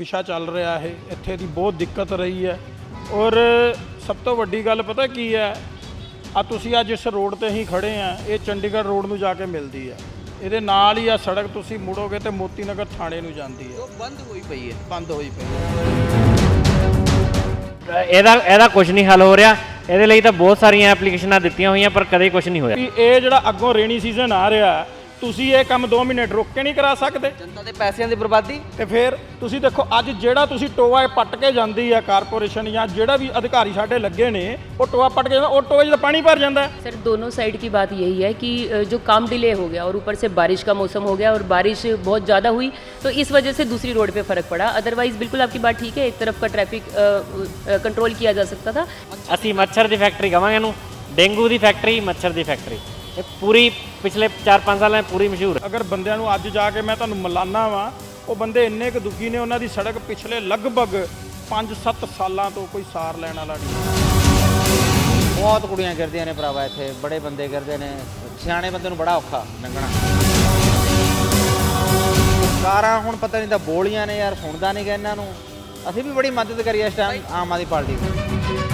ਵਿਸ਼ਾ ਚੱਲ ਰਿਹਾ ਹੈ ਇੱਥੇ ਦੀ ਬਹੁਤ ਦਿੱਕਤ ਰਹੀ ਹੈ। ਔਰ ਸਭ ਤੋਂ ਵੱਡੀ ਗੱਲ ਪਤਾ ਕੀ ਹੈ? ਆ ਤੁਸੀਂ ਅੱਜ ਇਸ ਰੋਡ ਤੇ ਹੀ ਖੜੇ ਆ ਇਹ ਚੰਡੀਗੜ੍ਹ ਰੋਡ ਨੂੰ ਜਾ ਕੇ ਮਿਲਦੀ ਹੈ। ਇਹਦੇ ਨਾਲ ਹੀ ਆ ਸੜਕ ਤੁਸੀਂ ਮੁੜੋਗੇ ਤੇ ਮੋਤੀ ਨਗਰ ਥਾਣੇ ਨੂੰ ਜਾਂਦੀ ਹੈ। ਉਹ ਬੰਦ ਹੋਈ ਪਈ ਹੈ। ਬੰਦ ਹੋਈ ਪਈ ਹੈ। ਇਹਦਾ ਇਹਦਾ ਕੁਝ ਨਹੀਂ ਹੱਲ ਹੋ ਰਿਹਾ। ਇਹਦੇ ਲਈ ਤਾਂ ਬਹੁਤ ਸਾਰੀਆਂ ਐਪਲੀਕੇਸ਼ਨਾਂ ਦਿੱਤੀਆਂ ਹੋਈਆਂ ਪਰ ਕਦੇ ਕੁਝ ਨਹੀਂ ਹੋਇਆ। ਇਹ ਜਿਹੜਾ ਅੱਗੋਂ ਰੇਣੀ ਸੀਜ਼ਨ ਆ ਰਿਹਾ ਤੁਸੀਂ ਇਹ ਕੰਮ 2 ਮਿੰਟ ਰੁੱਕ ਕੇ ਨਹੀਂ ਕਰਾ ਸਕਦੇ ਜਨਤਾ ਦੇ ਪੈਸਿਆਂ ਦੀ ਬਰਬਾਦੀ ਤੇ ਫਿਰ ਤੁਸੀਂ ਦੇਖੋ ਅੱਜ ਜਿਹੜਾ ਤੁਸੀਂ ਟੋਆ ਇਹ ਪੱਟ ਕੇ ਜਾਂਦੀ ਆ ਕਾਰਪੋਰੇਸ਼ਨ ਜਾਂ ਜਿਹੜਾ ਵੀ ਅਧਿਕਾਰੀ ਸਾਡੇ ਲੱਗੇ ਨੇ ਉਹ ਟੋਆ ਪੱਟ ਕੇ ਜਾਂਦਾ ਉਹ ਟੋਏ 'ਚ ਤਾਂ ਪਾਣੀ ਭਰ ਜਾਂਦਾ ਹੈ सर दोनों साइड की बात यही है कि अ, जो काम डिले हो गया और ऊपर से बारिश का मौसम हो गया और बारिश बहुत ज़्यादा हुई तो इस वजह से दूसरी रोड पे फ़र्क पड़ा अदरवाइज़ बिल्कुल आपकी बात ठीक है एक तरफ का ट्रैफिक कंट्रोल किया जा सकता था ਅਸੀਂ ਮੱਛਰ ਦੀ ਫੈਕਟਰੀ ਕਵਾਂਗੇ ਇਹਨੂੰ ਡੇਂਗੂ ਦੀ ਫੈਕਟਰੀ ਮੱਛਰ ਦੀ ਫੈਕਟਰੀ ਇਹ ਪੂਰੀ ਪਿਛਲੇ 4-5 ਸਾਲਾਂ 'ਚ ਪੂਰੀ ਮਸ਼ਹੂਰ ਹੈ। ਅਗਰ ਬੰਦਿਆਂ ਨੂੰ ਅੱਜ ਜਾ ਕੇ ਮੈਂ ਤੁਹਾਨੂੰ ਮਲਾਨਾ ਵਾਂ ਉਹ ਬੰਦੇ ਇੰਨੇ ਕੁ ਦੁਖੀ ਨੇ ਉਹਨਾਂ ਦੀ ਸੜਕ ਪਿਛਲੇ ਲਗਭਗ 5-7 ਸਾਲਾਂ ਤੋਂ ਕੋਈ ਸਾਰ ਲੈਣ ਵਾਲਾ ਨਹੀਂ। ਬਹੁਤ ਕੁੜੀਆਂ ਕਰਦੀਆਂ ਨੇ ਭਰਾਵਾ ਇੱਥੇ ਬੜੇ ਬੰਦੇ ਕਰਦੇ ਨੇ ਸਿਆਣੇ ਬੰਦੇ ਨੂੰ ਬੜਾ ਔਖਾ ਲੰਘਣਾ। ਕਾਰਾਂ ਹੁਣ ਪਤਾ ਨਹੀਂ ਤਾਂ ਬੋਲੀਆਂ ਨੇ ਯਾਰ ਸੁਣਦਾ ਨਹੀਂ ਗਾ ਇਹਨਾਂ ਨੂੰ। ਅਸੀਂ ਵੀ ਬੜੀ ਮਦਦ ਕਰੀ ਇਸ ਟਾਈਮ ਆਮ ਆਦਮੀ ਪਾਰਟੀ ਦੀ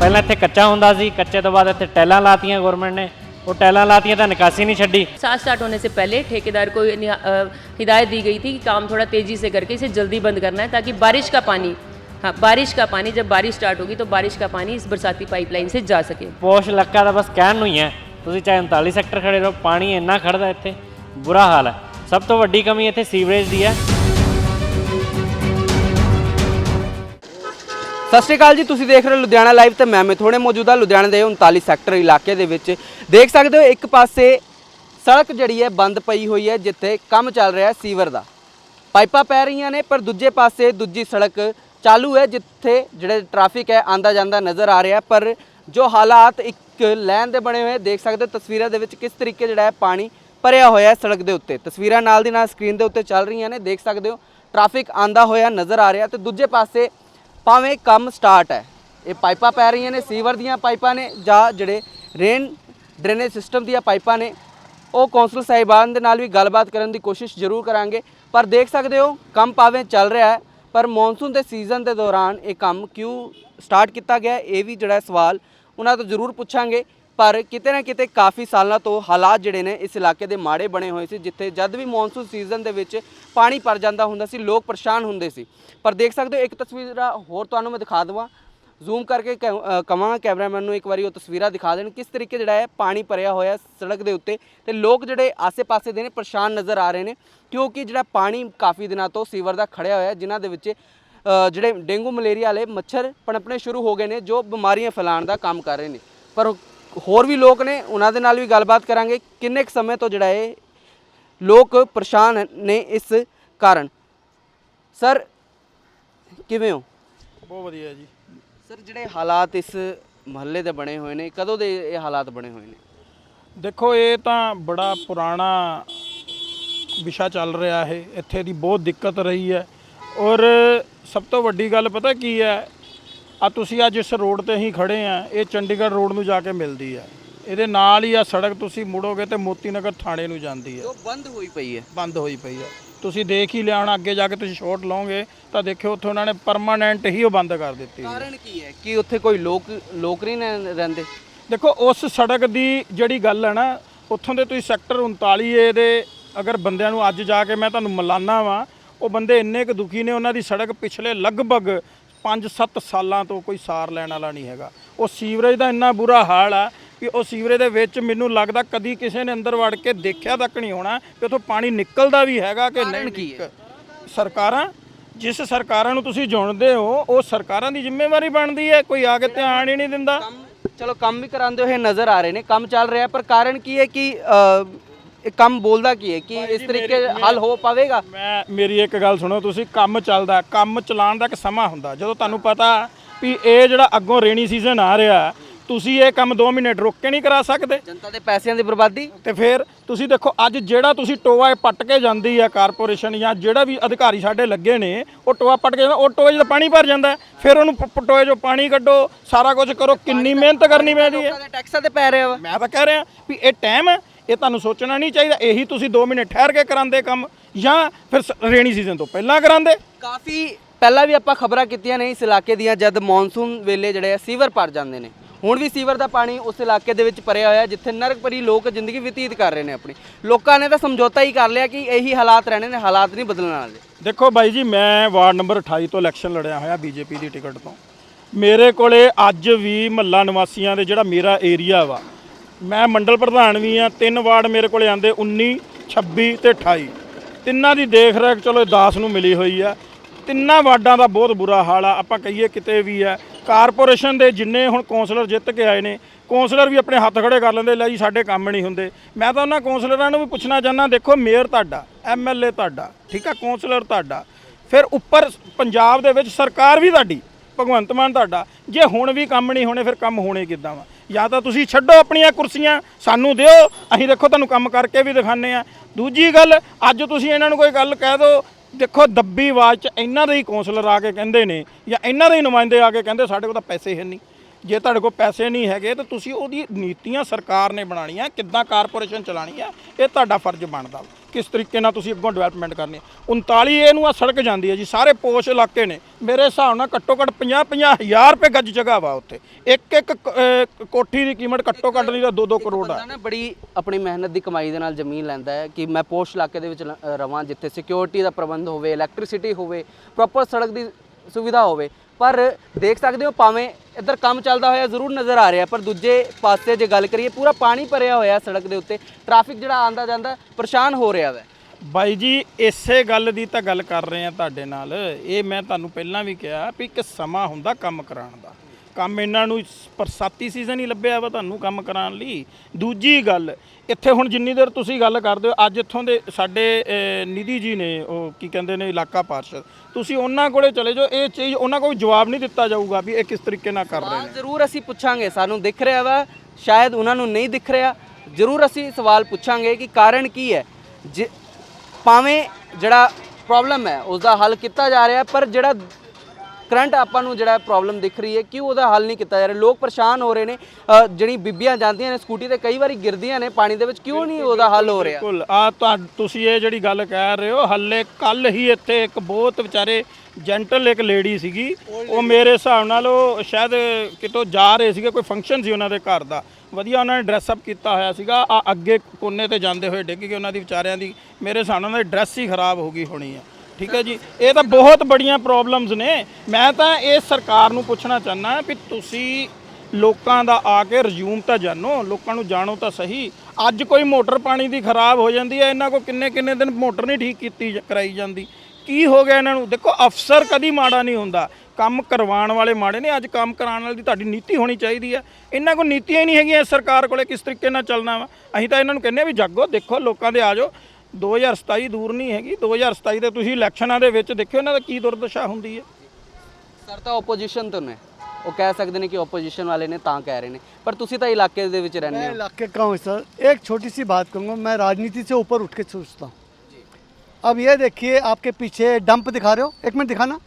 ਪਹਿਲਾਂ ਇੱਥੇ ਕੱਚਾ ਹੁੰਦਾ ਸੀ ਕੱਚੇ ਤੋਂ ਬਾਅਦ ਇੱਥੇ ਟੈਲਾਂ ਲਾਤੀਆਂ ਗਵਰਨਮੈਂਟ ਨੇ ਉਹ ਟੈਲਾਂ ਲਾਤੀਆਂ ਤਾਂ ਨਿਕਾਸੀ ਨਹੀਂ ਛੱਡੀ साथ स्टार्ट होने से पहले ठेकेदार को निहा- अ, हिदायत दी गई थी कि काम थोड़ा तेज़ी से करके इसे जल्दी बंद करना है ताकि बारिश का पानी हाँ बारिश का पानी जब बारिश स्टार्ट होगी तो बारिश का पानी इस बरसाती पाइपलाइन से जा सके ਪੋਸ਼ ਇਲਾਕਾ ਦਾ ਬਸ ਕਹਿਣ ਨੂੰ ਹੀ ਹੈ ਤੁਸੀਂ ਚਾਹੇ 39 ਸੈਕਟਰ ਖੜੇ ਰਹੋ ਪਾਣੀ ਇੰਨਾ ਖੜਦਾ ਇੱਥੇ ਬੁਰਾ ਹਾਲ ਹੈ ਸਭ ਤੋਂ ਵੱਡੀ ਕਮੀ ਇੱਥੇ ਸੀਵਰੇਜ ਦੀ ਹੈ ਸਤਿ ਸ਼੍ਰੀ ਅਕਾਲ ਜੀ, ਤੁਸੀਂ ਦੇਖ ਰਹੇ ਹੋ ਲੁਧਿਆਣਾ ਲਾਈਵ ਤੇ ਮੈਂ ਮਿਥੋਣੇ ਮੌਜੂਦਾ ਲੁਧਿਆਣਾ ਦੇ 39 ਸੈਕਟਰ ਇਲਾਕੇ ਦੇ ਵਿੱਚ। ਦੇਖ ਸਕਦੇ ਹੋ, ਇੱਕ ਪਾਸੇ ਸੜਕ ਜਿਹੜੀ ਹੈ ਬੰਦ ਪਈ ਹੋਈ ਹੈ, ਜਿੱਥੇ ਕੰਮ ਚੱਲ ਰਿਹਾ ਹੈ ਸੀਵਰ ਦਾ। ਪਾਈਪਾਂ ਪੈ ਰਹੀਆਂ ਨੇ, ਪਰ ਦੂਜੇ ਪਾਸੇ ਦੂਜੀ ਸੜਕ ਚਾਲੂ ਹੈ, ਜਿੱਥੇ ਜਿਹੜੇ ਟ੍ਰੈਫਿਕ ਹੈ, ਆਂਦਾ ਜਾਂਦਾ ਨਜ਼ਰ ਆ ਰਿਹਾ ਪਰ ਜੋ ਹਾਲਾਤ ਇੱਕ ਲਾਈਨ ਦੇ ਬਣੇ ਹੋਏ ਦੇਖ ਸਕਦੇ ਹੋ ਤਸਵੀਰਾਂ ਦੇ ਵਿੱਚ ਕਿਸ ਤਰੀਕੇ ਜਿਹੜਾ ਹੈ ਪਾਣੀ ਭਰਿਆ ਹੋਇਆ ਹੈ ਸੜਕ ਦੇ ਉੱਤੇ। ਤਸਵੀਰਾਂ ਨਾਲ ਦੀ ਨਾਲ ਸਕਰੀਨ ਦੇ ਉੱਤੇ ਚੱਲ ਰਹੀਆਂ ਨੇ, ਦੇਖ ਸਕਦੇ ਹੋ, ਟ੍ਰੈਫਿਕ ਆਂਦਾ ਹੋਇਆ ਨਜ਼ਰ ਆ ਰਿਹਾ ਤੇ ਦੂਜੇ ਪਾਸੇ ਭਾਵੇਂ ਕੰਮ ਸਟਾਰਟ ਹੈ। ਇਹ ਪਾਈਪਾਂ ਪੈ ਰਹੀਆਂ ਨੇ, ਸੀਵਰ ਦੀਆਂ ਪਾਈਪਾਂ ਨੇ ਜਾਂ ਜਿਹੜੇ ਰੇਨ ਡਰੇਨੇਜ ਸਿਸਟਮ ਦੀਆਂ ਪਾਈਪਾਂ ਨੇ, ਉਹ ਕੌਂਸਲ ਸਾਹਿਬਾਨ ਦੇ ਨਾਲ ਵੀ ਗੱਲਬਾਤ ਕਰਨ ਦੀ ਕੋਸ਼ਿਸ਼ ਜ਼ਰੂਰ ਕਰਾਂਗੇ। ਪਰ ਦੇਖ ਸਕਦੇ ਹੋ, ਕੰਮ ਭਾਵੇਂ ਚੱਲ ਰਿਹਾ ਹੈ, ਪਰ ਮੌਨਸੂਨ ਦੇ ਸੀਜ਼ਨ ਦੇ ਦੌਰਾਨ ਇਹ ਕੰਮ ਕਿਉਂ ਸਟਾਰਟ ਕੀਤਾ ਗਿਆ, ਇਹ ਵੀ ਜਿਹੜਾ ਸਵਾਲ ਉਹਨਾਂ ਤੋਂ ਜ਼ਰੂਰ ਪੁੱਛਾਂਗੇ। ਪਰ ਕਿਤੇ ਨਾ ਕਿਤੇ ਕਾਫੀ ਸਾਲਾਂ ਤੋਂ ਹਾਲਾਤ ਜਿਹੜੇ ਨੇ ਇਸ ਇਲਾਕੇ ਦੇ ਮਾੜੇ ਬਣੇ ਹੋਏ ਸੀ, ਜਿੱਥੇ ਜਦ ਵੀ ਮੌਨਸੂਨ ਸੀਜ਼ਨ ਦੇ ਵਿੱਚ ਪਾਣੀ ਭਰ ਜਾਂਦਾ ਹੁੰਦਾ ਸੀ, ਲੋਕ ਪਰੇਸ਼ਾਨ ਹੁੰਦੇ ਸੀ। ਪਰ ਦੇਖ ਸਕਦੇ ਹੋ, ਇੱਕ ਤਸਵੀਰ ਹੋਰ ਤੁਹਾਨੂੰ ਮੈਂ ਦਿਖਾ ਦਵਾਂ। ਜ਼ੂਮ ਕਰਕੇ ਕ- ਕਵਾਂਗਾ ਕੈਮਰਾਮੈਨ ਨੂੰ ਇੱਕ ਵਾਰੀ ਉਹ ਤਸਵੀਰਾਂ ਦਿਖਾ ਦੇਣ ਕਿਸ ਤਰੀਕੇ ਜਿਹੜਾ ਹੈ ਪਾਣੀ ਭਰਿਆ ਹੋਇਆ ਸੜਕ ਦੇ ਉੱਤੇ ਤੇ ਲੋਕ ਜਿਹੜੇ ਆਸੇ-ਪਾਸੇ ਦੇ ਨੇ ਪਰੇਸ਼ਾਨ ਨਜ਼ਰ ਆ ਰਹੇ ਨੇ, ਕਿਉਂਕਿ ਜਿਹੜਾ ਪਾਣੀ ਕਾਫੀ ਦਿਨਾਂ ਤੋਂ ਸੀਵਰ ਦਾ ਖੜਿਆ ਹੋਇਆ ਜਿਨ੍ਹਾਂ ਦੇ ਵਿੱਚ ਜਿਹੜੇ ਡੇਂਗੂ ਮਲੇਰੀਆ ਵਾਲੇ ਮੱਛਰ ਪਣਪਣੇ ਸ਼ੁਰੂ ਹੋ ਗਏ ਨੇ, ਜੋ ਬਿਮਾਰੀਆਂ ਫੈਲਾਉਣ ਦਾ ਕੰਮ ਕਰ ਰਹੇ ਨੇ। ਪਰ ਹੋਰ ਵੀ ਲੋਕ ਨੇ ਉਹਨਾਂ ਦੇ ਨਾਲ ਵੀ ਗੱਲਬਾਤ ਕਰਾਂਗੇ। ਕਿੰਨੇ ਕੁ ਸਮੇਂ ਤੋਂ ਜਿਹੜਾ ਇਹ ਲੋਕ ਪਰੇਸ਼ਾਨ ਨੇ ਇਸ ਕਾਰਨ? ਸਰ ਕਿਵੇਂ ਹੋ? ਬਹੁਤ ਵਧੀਆ ਜੀ। ਸਰ ਜਿਹੜੇ ਹਾਲਾਤ ਇਸ ਮਹੱਲੇ ਦੇ ਬਣੇ ਹੋਏ ਨੇ ਕਦੋਂ ਦੇ ਇਹ ਹਾਲਾਤ ਬਣੇ ਹੋਏ ਨੇ? ਦੇਖੋ ਇਹ ਤਾਂ ਬੜਾ ਪੁਰਾਣਾ ਵਿਸ਼ਾ ਚੱਲ ਰਿਹਾ ਹੈ ਇੱਥੇ ਦੀ ਬਹੁਤ ਦਿੱਕਤ ਰਹੀ ਹੈ। ਔਰ ਸਭ ਤੋਂ ਵੱਡੀ ਗੱਲ ਪਤਾ ਕੀ ਹੈ? ਆ ਤੁਸੀਂ ਅੱਜ ਇਸ ਰੋਡ ਤੇ ਹੀ ਖੜੇ ਆ ਇਹ ਚੰਡੀਗੜ੍ਹ ਰੋਡ ਨੂੰ ਜਾ ਕੇ ਮਿਲਦੀ ਹੈ ਇਹਦੇ ਨਾਲ ਹੀ ਆ ਸੜਕ ਤੁਸੀਂ ਮੁੜੋਗੇ ਤੇ ਮੋਤੀ ਨਗਰ ਥਾਣੇ ਨੂੰ ਜਾਂਦੀ ਹੈ ਉਹ ਬੰਦ ਹੋਈ ਪਈ ਹੈ। ਬੰਦ ਹੋਈ ਪਈ ਹੈ ਤੁਸੀਂ ਦੇਖ ਹੀ ਲਿਆ ਹੁਣ ਅੱਗੇ ਜਾ ਕੇ ਤੁਸੀਂ ਸ਼ੋਟ ਲਓਗੇ ਤਾਂ ਦੇਖਿਓ ਉੱਥੇ ਉਹਨਾਂ ਨੇ ਪਰਮਾਨੈਂਟ ਹੀ ਉਹ ਬੰਦ ਕਰ ਦਿੱਤੀ ਹੈ ਕਾਰਨ ਕੀ ਹੈ? ਕਿ ਉੱਥੇ ਕੋਈ ਲੋਕ ਲੋਕ ਨਹੀਂ ਰਹਿੰਦੇ? ਦੇਖੋ ਉਸ ਸੜਕ ਦੀ ਜਿਹੜੀ ਗੱਲ ਹੈ ਨਾ ਉੱਥੋਂ ਦੇ ਤੁਸੀਂ ਸੈਕਟਰ 39 ਏ ਦੇ ਅਗਰ ਬੰਦਿਆਂ ਨੂੰ ਅੱਜ ਜਾ ਕੇ ਮੈਂ ਤੁਹਾਨੂੰ ਮਲਾਨਾ ਵਾਂ ਉਹ ਬੰਦੇ ਇੰਨੇ ਕੁ ਦੁਖੀ ਨੇ ਉਹਨਾਂ ਦੀ ਸੜਕ ਪਿਛਲੇ ਲਗਭਗ 5-7 ਸਾਲਾਂ ਤੋਂ ਕੋਈ ਸਾਰ ਲੈਣ ਵਾਲਾ ਨਹੀਂ ਹੈਗਾ। ਉਹ ਸੀਵਰੇਜ ਦਾ ਇੰਨਾ ਬੁਰਾ ਹਾਲ ਆ ਕਿ ਉਹ ਸੀਵਰੇਜ ਦੇ ਵਿੱਚ ਮੈਨੂੰ ਲੱਗਦਾ ਕਦੀ ਕਿਸੇ ਨੇ ਅੰਦਰ ਵੜ ਕੇ ਦੇਖਿਆ ਤੱਕ ਨਹੀਂ ਹੋਣਾ ਕਿ ਉੱਥੋਂ ਪਾਣੀ ਨਿਕਲਦਾ ਵੀ ਹੈਗਾ ਕਿ ਨਹੀਂ ਕੀ ਸਰਕਾਰਾਂ ਜਿਸ ਸਰਕਾਰਾਂ ਨੂੰ ਤੁਸੀਂ ਚੁਣਦੇ ਹੋ ਉਹ ਸਰਕਾਰਾਂ ਦੀ ਜ਼ਿੰਮੇਵਾਰੀ ਬਣਦੀ ਹੈ ਕੋਈ ਆ ਕੇ ਧਿਆਨ ਹੀ ਨਹੀਂ ਦਿੰਦਾ। ਚਲੋ ਕੰਮ ਵੀ ਕਰਾਉਂਦੇ ਹੋਏ ਨਜ਼ਰ ਆ ਰਹੇ ਨੇ ਕੰਮ ਚੱਲ ਰਿਹਾ ਪਰ ਕਾਰਨ ਕੀ ਹੈ ਕਿ ਇਹ ਕੰਮ ਬੋਲਦਾ ਕੀ ਹੈ? ਕਿ ਇਸ ਤਰੀਕੇ ਹੱਲ ਹੋ ਪਾਵੇਗਾ? ਮੈਂ ਮੇਰੀ ਇੱਕ ਗੱਲ ਸੁਣੋ ਤੁਸੀਂ ਕੰਮ ਚੱਲਦਾ ਕੰਮ ਚਲਾਉਣ ਦਾ ਇੱਕ ਸਮਾਂ ਹੁੰਦਾ। ਜਦੋਂ ਤੁਹਾਨੂੰ ਪਤਾ ਵੀ ਇਹ ਜਿਹੜਾ ਅੱਗੋਂ ਰੇਣੀ ਸੀਜ਼ਨ ਆ ਰਿਹਾ ਤੁਸੀਂ ਇਹ ਕੰਮ 2 ਮਿੰਟ ਰੁੱਕ ਕੇ ਨਹੀਂ ਕਰਾ ਸਕਦੇ। ਜਨਤਾ ਦੇ ਪੈਸਿਆਂ ਦੀ ਬਰਬਾਦੀ? ਤੇ ਫਿਰ ਤੁਸੀਂ ਦੇਖੋ ਅੱਜ ਜਿਹੜਾ ਤੁਸੀਂ ਟੋਆ ਇਹ ਪੱਟ ਕੇ ਜਾਂਦੀ ਆ ਕਾਰਪੋਰੇਸ਼ਨ ਜਾਂ ਜਿਹੜਾ ਵੀ ਅਧਿਕਾਰੀ ਸਾਡੇ ਲੱਗੇ ਨੇ ਉਹ ਟੋਆ ਪੱਟ ਕੇ ਜਾਂਦਾ ਉਹ ਟੋਏ 'ਚ ਤਾਂ ਪਾਣੀ ਭਰ ਜਾਂਦਾ। ਫਿਰ ਉਹਨੂੰ ਪ- ਪ- ਟੋਏ 'ਚੋਂ ਪਾਣੀ ਕੱਢੋ ਸਾਰਾ ਕੁਝ ਕਰੋ ਕਿੰਨੀ ਮਿਹਨਤ ਕਰਨੀ ਪੈਂਦੀ ਹੈ। ਲੋਕਾਂ ਦੇ ਟੈਕਸਾਂ ਤੇ ਪੈ ਰਿਹਾ ਵਾ ਮੈਂ ਤਾਂ ਕਹਿ ਰਿਹਾ ਵੀ ਇਹ ਟਾਈਮ ਹੈ ਇਹ ਤੁਹਾਨੂੰ ਸੋਚਣਾ ਨਹੀਂ ਚਾਹੀਦਾ ਇਹੀ ਤੁਸੀਂ 2 ਮਿੰਟ ਠਹਿਰ ਕੇ ਕਰਾਂਦੇ ਕੰਮ ਜਾਂ ਫਿਰ ਰੇਣੀ ਸੀਜ਼ਨ ਤੋਂ ਪਹਿਲਾਂ ਕਰਾਉਂਦੇ। ਕਾਫੀ ਪਹਿਲਾਂ ਵੀ ਆਪਾਂ ਖਬਰਾਂ ਕੀਤੀਆਂ ਨੇ ਇਸ ਇਲਾਕੇ ਦੀਆਂ ਜਦ ਮੌਨਸੂਨ ਵੇਲੇ ਜਿਹੜੇ ਆ ਸੀਵਰ ਭਰ ਜਾਂਦੇ ਨੇ। ਹੁਣ ਵੀ ਸੀਵਰ ਦਾ ਪਾਣੀ ਉਸ ਇਲਾਕੇ ਦੇ ਵਿੱਚ ਭਰਿਆ ਹੋਇਆ ਜਿੱਥੇ ਨਰਕ ਭਰੀ ਲੋਕ ਜ਼ਿੰਦਗੀ ਬਤੀਤ ਕਰ ਰਹੇ ਨੇ ਆਪਣੀ। ਲੋਕਾਂ ਨੇ ਤਾਂ ਸਮਝੌਤਾ ਹੀ ਕਰ ਲਿਆ ਕਿ ਇਹੀ ਹਾਲਾਤ ਰਹਿਣੇ ਨੇ ਹਾਲਾਤ ਨਹੀਂ ਬਦਲਣ ਵਾਲੇ। ਦੇਖੋ ਬਾਈ ਜੀ ਮੈਂ ਵਾਰਡ ਨੰਬਰ 28 ਤੋਂ ਇਲੈਕਸ਼ਨ ਲੜਿਆ ਹੋਇਆ ਬੀਜੇਪੀ ਦੀ ਟਿਕਟ ਤੋਂ। ਮੇਰੇ ਕੋਲੇ ਅੱਜ ਵੀ ਮਹੱਲਾ ਨਿਵਾਸੀਆਂ ਦੇ ਜਿਹੜਾ ਮੇਰਾ ਏਰੀਆ ਵਾ ਮੈਂ ਮੰਡਲ ਪ੍ਰਧਾਨ ਵੀ ਆ ਤਿੰਨ ਵਾਰਡ ਮੇਰੇ ਕੋਲੇ ਆਂਦੇ 19 26 ਤੇ 28 ਤਿੰਨਾਂ ਦੀ ਦੇਖ ਰੇਖ ਚਲੋ ਇਹ 10 ਨੂੰ ਮਿਲੀ ਹੋਈ ਆ। ਤਿੰਨਾਂ ਵਾਰਡਾਂ ਦਾ ਬਹੁਤ ਬੁਰਾ ਹਾਲ ਆ, ਆਪਾਂ ਕਹੀਏ ਕਿਤੇ ਵੀ ਆ। ਕਾਰਪੋਰੇਸ਼ਨ ਦੇ ਜਿੰਨੇ ਹੁਣ ਕੌਂਸਲਰ ਜਿੱਤ ਕੇ ਆਏ ਨੇ, ਕੌਂਸਲਰ ਵੀ ਆਪਣੇ ਹੱਥ ਖੜੇ ਕਰ ਲੈਂਦੇ, ਲੈ ਜੀ ਸਾਡੇ ਕੰਮ ਨਹੀਂ ਹੁੰਦੇ। ਮੈਂ ਤਾਂ ਉਹਨਾਂ ਕੌਂਸਲਰਾਂ ਨੂੰ ਵੀ ਪੁੱਛਣਾ ਚਾਹੁੰਦਾ, ਦੇਖੋ ਮੇਅਰ ਤੁਹਾਡਾ ਐਮਐਲਏ ਤੁਹਾਡਾ, ਠੀਕ ਆ, ਕੌਂਸਲਰ ਤੁਹਾਡਾ। ਫਿਰ ਉੱਪਰ ਪੰਜਾਬ ਦੇ ਵਿੱਚ ਸਰਕਾਰ ਵੀ ਤੁਹਾਡੀ, ਭਗਵੰਤ ਮਾਨ ਤੁਹਾਡਾ। ਜੇ ਹੁਣ ਵੀ ਕੰਮ ਨਹੀਂ ਹੋਣੇ, ਫਿਰ ਕੰਮ ਹੋਣੇ ਕਿੱਦਾਂ ਵਾ? ਜਾਂ ਤਾਂ ਤੁਸੀਂ ਛੱਡੋ ਆਪਣੀਆਂ ਕੁਰਸੀਆਂ, ਸਾਨੂੰ ਦਿਓ, ਅਸੀਂ ਦੇਖੋ ਤੁਹਾਨੂੰ ਕੰਮ ਕਰਕੇ ਵੀ ਦਿਖਾਣੇ ਆ ਦੂਜੀ ਗੱਲ, ਅੱਜ ਤੁਸੀਂ ਇਹਨਾਂ ਨੂੰ ਕੋਈ ਗੱਲ ਕਹਿ ਦਿਓ ਦੇਖੋ ਦੱਬੀ ਆਵਾਜ਼ 'ਚ ਇਹਨਾਂ ਦੇ ਹੀ ਕੌਂਸਲਰ ਆ ਕੇ ਕਹਿੰਦੇ ਨੇ, ਜਾਂ ਇਹਨਾਂ ਦੇ ਹੀ ਨੁਮਾਇੰਦੇ ਆ ਕੇ ਕਹਿੰਦੇ, ਸਾਡੇ ਕੋਲ ਤਾਂ ਪੈਸੇ ਹੈ ਨਹੀਂ ਜੇ ਤੁਹਾਡੇ ਕੋਲ ਪੈਸੇ ਨਹੀਂ ਹੈਗੇ, ਤਾਂ ਤੁਸੀਂ ਉਹਦੀ ਨੀਤੀਆਂ ਸਰਕਾਰ ਨੇ ਬਣਾਉਣੀਆਂ, ਕਿੱਦਾਂ ਕਾਰਪੋਰੇਸ਼ਨ ਚਲਾਉਣੀ ਆ, ਇਹ ਤੁਹਾਡਾ ਫਰਜ਼ ਬਣਦਾ ਵਾ। ਕਿਸ ਤਰੀਕੇ ਨਾਲ ਤੁਸੀਂ ਅੱਗੋਂ ਡਿਵੈਲਪਮੈਂਟ ਕਰਨੀ ਹੈ। 39 ਏ ਨੂੰ ਆ ਸੜਕ ਜਾਂਦੀ ਹੈ ਜੀ ਸਾਰੇ ਪੋਸ਼ ਇਲਾਕੇ ਨੇ। ਮੇਰੇ ਹਿਸਾਬ ਨਾਲ ਘੱਟੋ ਘੱਟ 50 50 ਹਜ਼ਾਰ ਰੁਪਏ ਗੱਜ ਜਗ੍ਹਾ ਵਾ ਉੱਥੇ। ਇੱਕ ਇੱਕ ਅਹ ਕੋਠੀ ਦੀ ਕੀਮਤ ਘੱਟੋ ਘੱਟ ਨਹੀਂ ਤਾਂ 2-2 ਕਰੋੜ ਆ। ਬੰਦਾ ਨਾ ਬੜੀ ਆਪਣੀ ਮਿਹਨਤ ਦੀ ਕਮਾਈ ਦੇ ਨਾਲ ਜ਼ਮੀਨ ਲੈਂਦਾ ਹੈ ਕਿ ਮੈਂ ਪੋਸ਼ ਇਲਾਕੇ ਦੇ ਵਿੱਚ ਲ- ਅ, ਰਵਾਂ ਜਿੱਥੇ ਸਿਕਿਉਰਿਟੀ ਦਾ ਪ੍ਰਬੰਧ ਹੋਵੇ ਇਲੈਕਟ੍ਰਿਸਿਟੀ ਹੋਵੇ ਪ੍ਰੋਪਰ ਸੜਕ ਦੀ ਸੁਵਿਧਾ ਹੋਵੇ। ਪਰ ਦੇਖ ਸਕਦੇ ਹੋ ਭਾਵੇਂ ਇੱਧਰ ਕੰਮ ਚੱਲਦਾ ਹੋਇਆ ਜ਼ਰੂਰ ਨਜ਼ਰ ਆ ਰਿਹਾ, ਪਰ ਦੂਜੇ ਪਾਸੇ ਜੇ ਗੱਲ ਕਰੀਏ, ਪੂਰਾ ਪਾਣੀ ਭਰਿਆ ਹੋਇਆ ਸੜਕ ਦੇ ਉੱਤੇ, ਟ੍ਰੈਫਿਕ ਜਿਹੜਾ ਆਂਦਾ ਜਾਂਦਾ ਪਰੇਸ਼ਾਨ ਹੋ ਰਿਹਾ ਵੈ। ਬਾਈ ਜੀ, ਇਸੇ ਗੱਲ ਦੀ ਤਾਂ ਗੱਲ ਕਰ ਰਹੇ ਆ ਤੁਹਾਡੇ ਨਾਲ। ਇਹ ਮੈਂ ਤੁਹਾਨੂੰ ਪਹਿਲਾਂ ਵੀ ਕਿਹਾ ਵੀ ਇੱਕ ਸਮਾਂ ਹੁੰਦਾ ਕੰਮ ਕਰਾਉਣ ਦਾ। ਕੰਮ ਇਹਨਾਂ ਨੂੰ ਬਰਸਾਤੀ ਸੀਜ਼ਨ ਹੀ ਲੱਭਿਆ ਵਾ ਤੁਹਾਨੂੰ ਕੰਮ ਕਰਾਉਣ ਲਈ। ਦੂਜੀ ਗੱਲ ਇੱਥੇ ਹੁਣ ਜਿੰਨੀ ਦੇਰ ਤੁਸੀਂ ਗੱਲ ਕਰਦੇ ਹੋ ਅੱਜ ਇੱਥੋਂ ਦੇ ਸਾਡੇ ਨਿਧੀ ਜੀ ਨੇ ਉਹ ਕੀ ਕਹਿੰਦੇ ਨੇ ਇਲਾਕਾ ਪਾਰਸ਼ਦ ਤੁਸੀਂ ਉਹਨਾਂ ਕੋਲੇ ਚਲੇ ਜਾਓ ਇਹ ਚੀਜ਼ ਉਹਨਾਂ ਕੋਲ ਜਵਾਬ ਨਹੀਂ ਦਿੱਤਾ ਜਾਊਗਾ ਵੀ ਇਹ ਕਿਸ ਤਰੀਕੇ ਨਾਲ ਕਰ ਰਹੇ ਨੇ। ਜ਼ਰੂਰ ਅਸੀਂ ਪੁੱਛਾਂਗੇ ਸਾਨੂੰ ਦਿਖ ਰਿਹਾ ਵਾ ਸ਼ਾਇਦ ਉਹਨਾਂ ਨੂੰ ਨਹੀਂ ਦਿਖ ਰਿਹਾ ਜ਼ਰੂਰ ਅਸੀਂ ਸਵਾਲ ਪੁੱਛਾਂਗੇ ਕਿ ਕਾਰਨ ਕੀ ਹੈ। ਜੇ ਭਾਵੇਂ ਜਿਹੜਾ ਪ੍ਰੋਬਲਮ ਹੈ ਉਸ ਦਾ ਹੱਲ ਕੀਤਾ ਜਾ ਰਿਹਾ ਪਰ ਜਿਹੜਾ ਕਰੰਟ ਆਪਾਂ ਨੂੰ ਜਿਹੜਾ ਪ੍ਰੋਬਲਮ ਦਿਖ ਰਹੀ ਹੈ ਕਿਉਂ ਉਹਦਾ ਹੱਲ ਨਹੀਂ ਕੀਤਾ ਜਾ ਰਿਹਾ? ਲੋਕ ਪਰੇਸ਼ਾਨ ਹੋ ਰਹੇ ਨੇ ਜਿਹੜੀ ਬੀਬੀਆਂ ਜਾਂਦੀਆਂ ਨੇ ਸਕੂਟੀ ਤੇ ਕਈ ਵਾਰੀ ਗਿਰਦੀਆਂ ਨੇ ਪਾਣੀ ਦੇ ਵਿੱਚ ਕਿਉਂ ਨਹੀਂ ਉਹਦਾ ਹੱਲ ਹੋ ਰਿਹਾ? ਬਿਲਕੁਲ। ਆ ਤੁਸੀਂ ਇਹ ਜਿਹੜੀ ਗੱਲ ਕਹਿ ਰਹੇ ਹੋ ਹੱਲੇ ਕੱਲ ਹੀ ਇੱਥੇ ਇੱਕ ਬਹੁਤ ਵਿਚਾਰੇ ਜੈਂਟਲ ਇੱਕ ਲੇਡੀ ਸੀਗੀ ਉਹ ਮੇਰੇ ਹਿਸਾਬ ਨਾਲ ਉਹ ਸ਼ਾਇਦ ਕਿਤੋਂ ਜਾ ਰਹੇ ਸੀਗੇ ਕੋਈ ਫੰਕਸ਼ਨ ਸੀ ਉਹਨਾਂ ਦੇ ਘਰ ਦਾ। ਵਧੀਆ ਉਹਨਾਂ ਨੇ ਡਰੈਸ ਅਪ ਕੀਤਾ ਹੋਇਆ ਸੀਗਾ ਆ ਅੱਗੇ ਕੋਨੇ ਤੇ ਜਾਂਦੇ ਹੋਏ ਡਿੱਗ ਗਏ ਉਹਨਾਂ ਦੀ ਵਿਚਾਰਿਆਂ ਦੀ। ਮੇਰੇ ਹਿਸਾਬ ਨਾਲ ਉਹਨਾਂ ਦੀ ਡਰੈਸ ਹੀ ਖਰਾਬ ਹੋ ਗਈ ਹੋਣੀ ਆ। ਠੀਕ ਹੈ ਜੀ? ਇਹ ਤਾਂ ਬਹੁਤ ਬੜੀਆਂ ਪ੍ਰੋਬਲਮਸ ਨੇ। ਮੈਂ ਤਾਂ ਇਹ ਸਰਕਾਰ ਨੂੰ ਪੁੱਛਣਾ ਚਾਹੁੰਦਾ ਵੀ ਤੁਸੀਂ ਲੋਕਾਂ ਦਾ ਆ ਕੇ ਰਿਜ਼ਿਊਮ ਤਾਂ ਜਾਣੋ, ਲੋਕਾਂ ਨੂੰ ਜਾਣੋ ਤਾਂ ਸਹੀ। ਅੱਜ ਕੋਈ ਮੋਟਰ ਪਾਣੀ ਦੀ ਖਰਾਬ ਹੋ ਜਾਂਦੀ ਹੈ, ਇਹਨਾਂ ਕੋ ਕਿੰਨੇ ਕਿੰਨੇ ਦਿਨ ਮੋਟਰ ਨਹੀਂ ਠੀਕ ਕੀਤੀ ਜ- ਕਰਾਈ ਜਾਂਦੀ। ਕੀ ਹੋ ਗਿਆ ਇਹਨਾਂ ਨੂੰ? ਦੇਖੋ, ਅਫਸਰ ਕਦੀ ਮਾੜਾ ਨਹੀਂ ਹੁੰਦਾ। ਕੰਮ ਕਰਵਾਉਣ ਵਾਲੇ ਮਾੜੇ ਨੇ। ਅੱਜ ਕੰਮ ਕਰਾਉਣ ਵਾਲੀ ਦੀ ਤੁਹਾਡੀ ਨੀਤੀ ਹੋਣੀ ਚਾਹੀਦੀ ਹੈ। ਇਹਨਾਂ ਕੋਲ ਨੀਤੀਆਂ ਹੀ ਨਹੀਂ ਹੈਗੀਆਂ ਸਰਕਾਰ ਕੋਲੇ ਕਿਸ ਤਰੀਕੇ ਨਾਲ ਚੱਲਣਾ ਵਾ। ਅਸੀਂ ਤਾਂ ਇਹਨਾਂ ਨੂੰ ਕਹਿੰਦੇ ਆ ਵੀ ਜਾਗੋ, ਦੇਖੋ, ਲੋਕਾਂ ਦੇ ਆ ਜਾਓ। 2027 ਦੂਰ ਨਹੀਂ ਹੈਗੀ 2027 ਦੇ ਤੁਸੀਂ ਇਲੈਕਸ਼ਨਾਂ ਦੇ ਵਿੱਚ ਦੇਖਿਓ ਇਹਨਾਂ ਦਾ ਕੀ ਦੁਰਦਸ਼ਾ ਹੁੰਦੀ ਹੈ ਸਰ ਤਾਂ ਆਪੋਜੀਸ਼ਨ ਤੋਂ ਨੇ ਉਹ ਕਹਿ ਸਕਦੇ ਨੇ ਕਿ ਆਪੋਜੀਸ਼ਨ ਵਾਲੇ ਨੇ ਤਾਂ ਕਹਿ ਰਹੇ ਨੇ ਪਰ ਤੁਸੀਂ ਤਾਂ ਇਲਾਕੇ ਦੇ ਵਿੱਚ ਰਹਿੰਦੇ मैं ਹੋ इलाके का हूँ सर एक छोटी सी बात कहूँगा मैं राजनीति से ऊपर उठ के सोचता हूँ अब ये देखिए आपके पीछे डंप दिखा रहे हो एक मिनट दिखाना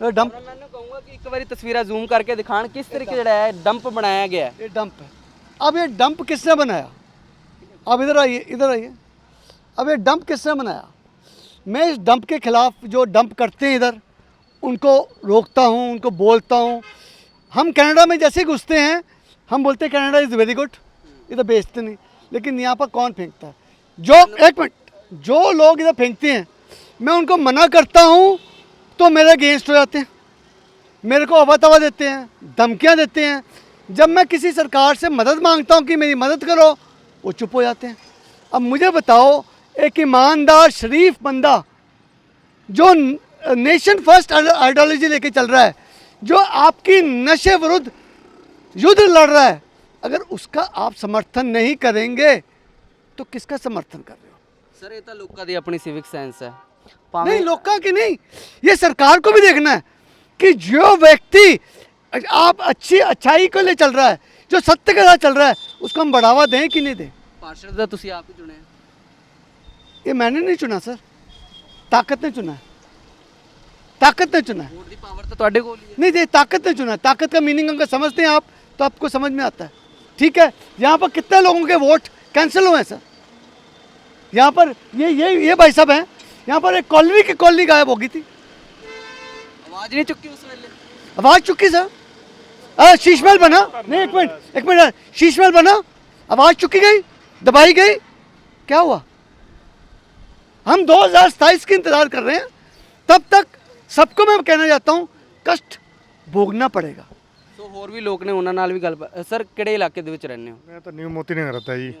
ये डंप ਮੈਂ ਕਹੂੰਗਾ ਕਿ ਇੱਕ ਵਾਰੀ ਤਸਵੀਰਾਂ ਜ਼ੂਮ ਕਰਕੇ ਦਿਖਾਣ ਕਿਸ ਤਰੀਕੇ ਜਿਹੜਾ ਹੈ ਡੰਪ ਬਣਾਇਆ ਗਿਆ ਹੈ ये डंप है अब ये डंप किसने बनाया अब इधर आइए इधर आइए अब ये डंप किसने बनाया? मैं इस डंप के खिलाफ जो डंप करते हैं इधर, उनको रोकता हूँ, उनको बोलता हूँ। हम कनाडा में जैसे घुसते हैं, हम बोलते हैं, कनाडा इज़ वेरी गुड इधर बेचते नहीं। लेकिन यहाँ पर कौन फेंकता है? जो, एक मिनट, जो लोग इधर फेंकते हैं, मैं उनको मना करता हूँ तो मेरे अगेंस्ट हो जाते हैं। मेरे को अवा तवा देते हैं, धमकियाँ देते हैं। जब मैं किसी सरकार से मदद माँगता हूँ कि मेरी मदद करो, वो चुप हो जाते हैं। अब मुझे बताओ एक ईमानदार शरीफ बंदा जो नेशन फर्स्ट आइडियोलॉजी लेके चल रहा है जो आपकी नशे विरुद्ध युद्ध लड़ रहा है अगर उसका आप समर्थन नहीं करेंगे तो किसका समर्थन कर रहे हो ਸਰ ਇਹ ਤਾਂ ਲੋਕਾਂ ਦੀ ਆਪਣੀ ਸਿਵਿਕ ਸੈਂਸ ਹੈ नहीं ਭਾਵੇਂ लोका की नहीं ये सरकार को भी देखना है कि जो व्यक्ति आप अच्छी अच्छाई को ले चल रहा है जो सत्य के साथ चल रहा है उसको हम बढ़ावा दें कि नहीं दें ਪਾਰਸ਼ਦ ਦਾ ਤੁਸੀਂ ਆਪ ਹੀ ਚੁਣਿਆ ये मैंने नहीं चुना सर ताकत ने चुना है ताकत ने चुना है ਵੋਟ ਦੀ ਪਾਵਰ ਤਾਂ ਤੁਹਾਡੇ ਕੋਲ ਹੀ ਹੈ नहीं ये ताकत ने चुना है ताकत का मीनिंग अगर समझते हैं आप तो आपको समझ में आता है ठीक है यहाँ पर कितने लोगों के वोट कैंसिल हुए हैं सर यहाँ पर ये ये ये भाई साहब हैं यहाँ पर एक कॉलोनी की कॉलोनी गायब हो गई थी ਆਵਾਜ਼ ਨਹੀਂ ਚੁੱਕੀ ਉਸ ਵੇਲੇ आवाज चुकी सर अरे शीशमहल बना नहीं एक मिनट एक मिनट शीशमहल बना आवाज चुकी गई दबाई गई क्या हुआ हम 2027 की इंतजार कर रहे हैं तब तक सबको मैं कहना चाहता हूँ कष्ट भोगना पड़ेगा ਸੋ ਹੋਰ ਵੀ ਲੋਕ ਨੇ ਉਹਨਾਂ ਨਾਲ ਵੀ ਗੱਲ ਸਰ ਕਿਹੜੇ ਇਲਾਕੇ ਦੇ ਵਿੱਚ ਰਹਿੰਦੇ ਹੋ ਮੈਂ ਤਾਂ ਨਿਊ ਮੋਤੀ ਨਗਰ रहता जी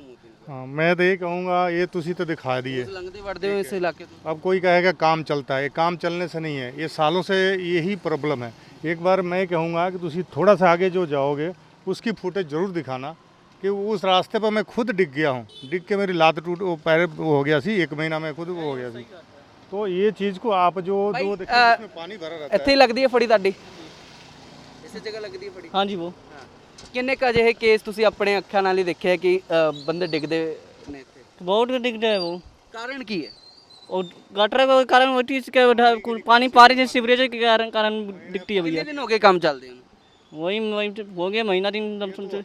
हाँ मैं तो ये कहूँगा ये तुसी तो दिखा दिए ਲੰਘਦੇ ਵੜਦੇ ਹੋ ਇਸ ਇਲਾਕੇ ਤੋਂ अब कोई कहेगा काम चलता है ये काम चलने से नहीं है ये सालों से यही प्रॉब्लम है एक बार मैं कहूँगा कि तुसी थोड़ा सा आगे जो जाओगे उसकी फुटेज ज़रूर दिखाना कि उस रास्ते पर मैं खुद डिग गया हूँ डिग के मेरी लात टूट वो पैर वो हो गया सी एक महीना में खुद वो हो गया सी तो ये चीज़ को आप जो जो भाई, देखिए अ, इसमें पानी भरा रहता है ਇੱਥੇ ਹੀ ਲੱਗਦੀ ਹੈ ਫੜੀ ਤੁਹਾਡੀ ਇਸੇ ਜਗ੍ਹਾ ਲੱਗਦੀ ਹੈ ਫੜੀ ਹਾਂਜੀ ਉਹ ਕਿੰਨੇ ਕ ਅਜਿਹੇ ਕੇਸ ਤੁਸੀਂ ਆਪਣੇ ਅੱਖਾਂ ਨਾਲ ਹੀ ਦੇਖਿਆ ਕਿ ਅ, ਬੰਦੇ ਡਿੱਗਦੇ ਨੇ ਇੱਥੇ बहुत दिखता है वो ਕਾਰਨ ਕੀ ਹੈ और गटर के कारण वही इसके वजह- कुल- पानी पारी से सीवरेज के कारण कारण दिखती है भैया ਕਿੰਨੇ ਦਿਨ ਹੋ ਗਏ ਕੰਮ ਚੱਲਦੇ ਨੂੰ वही वही तो हो गया महीना दिन दम सुनते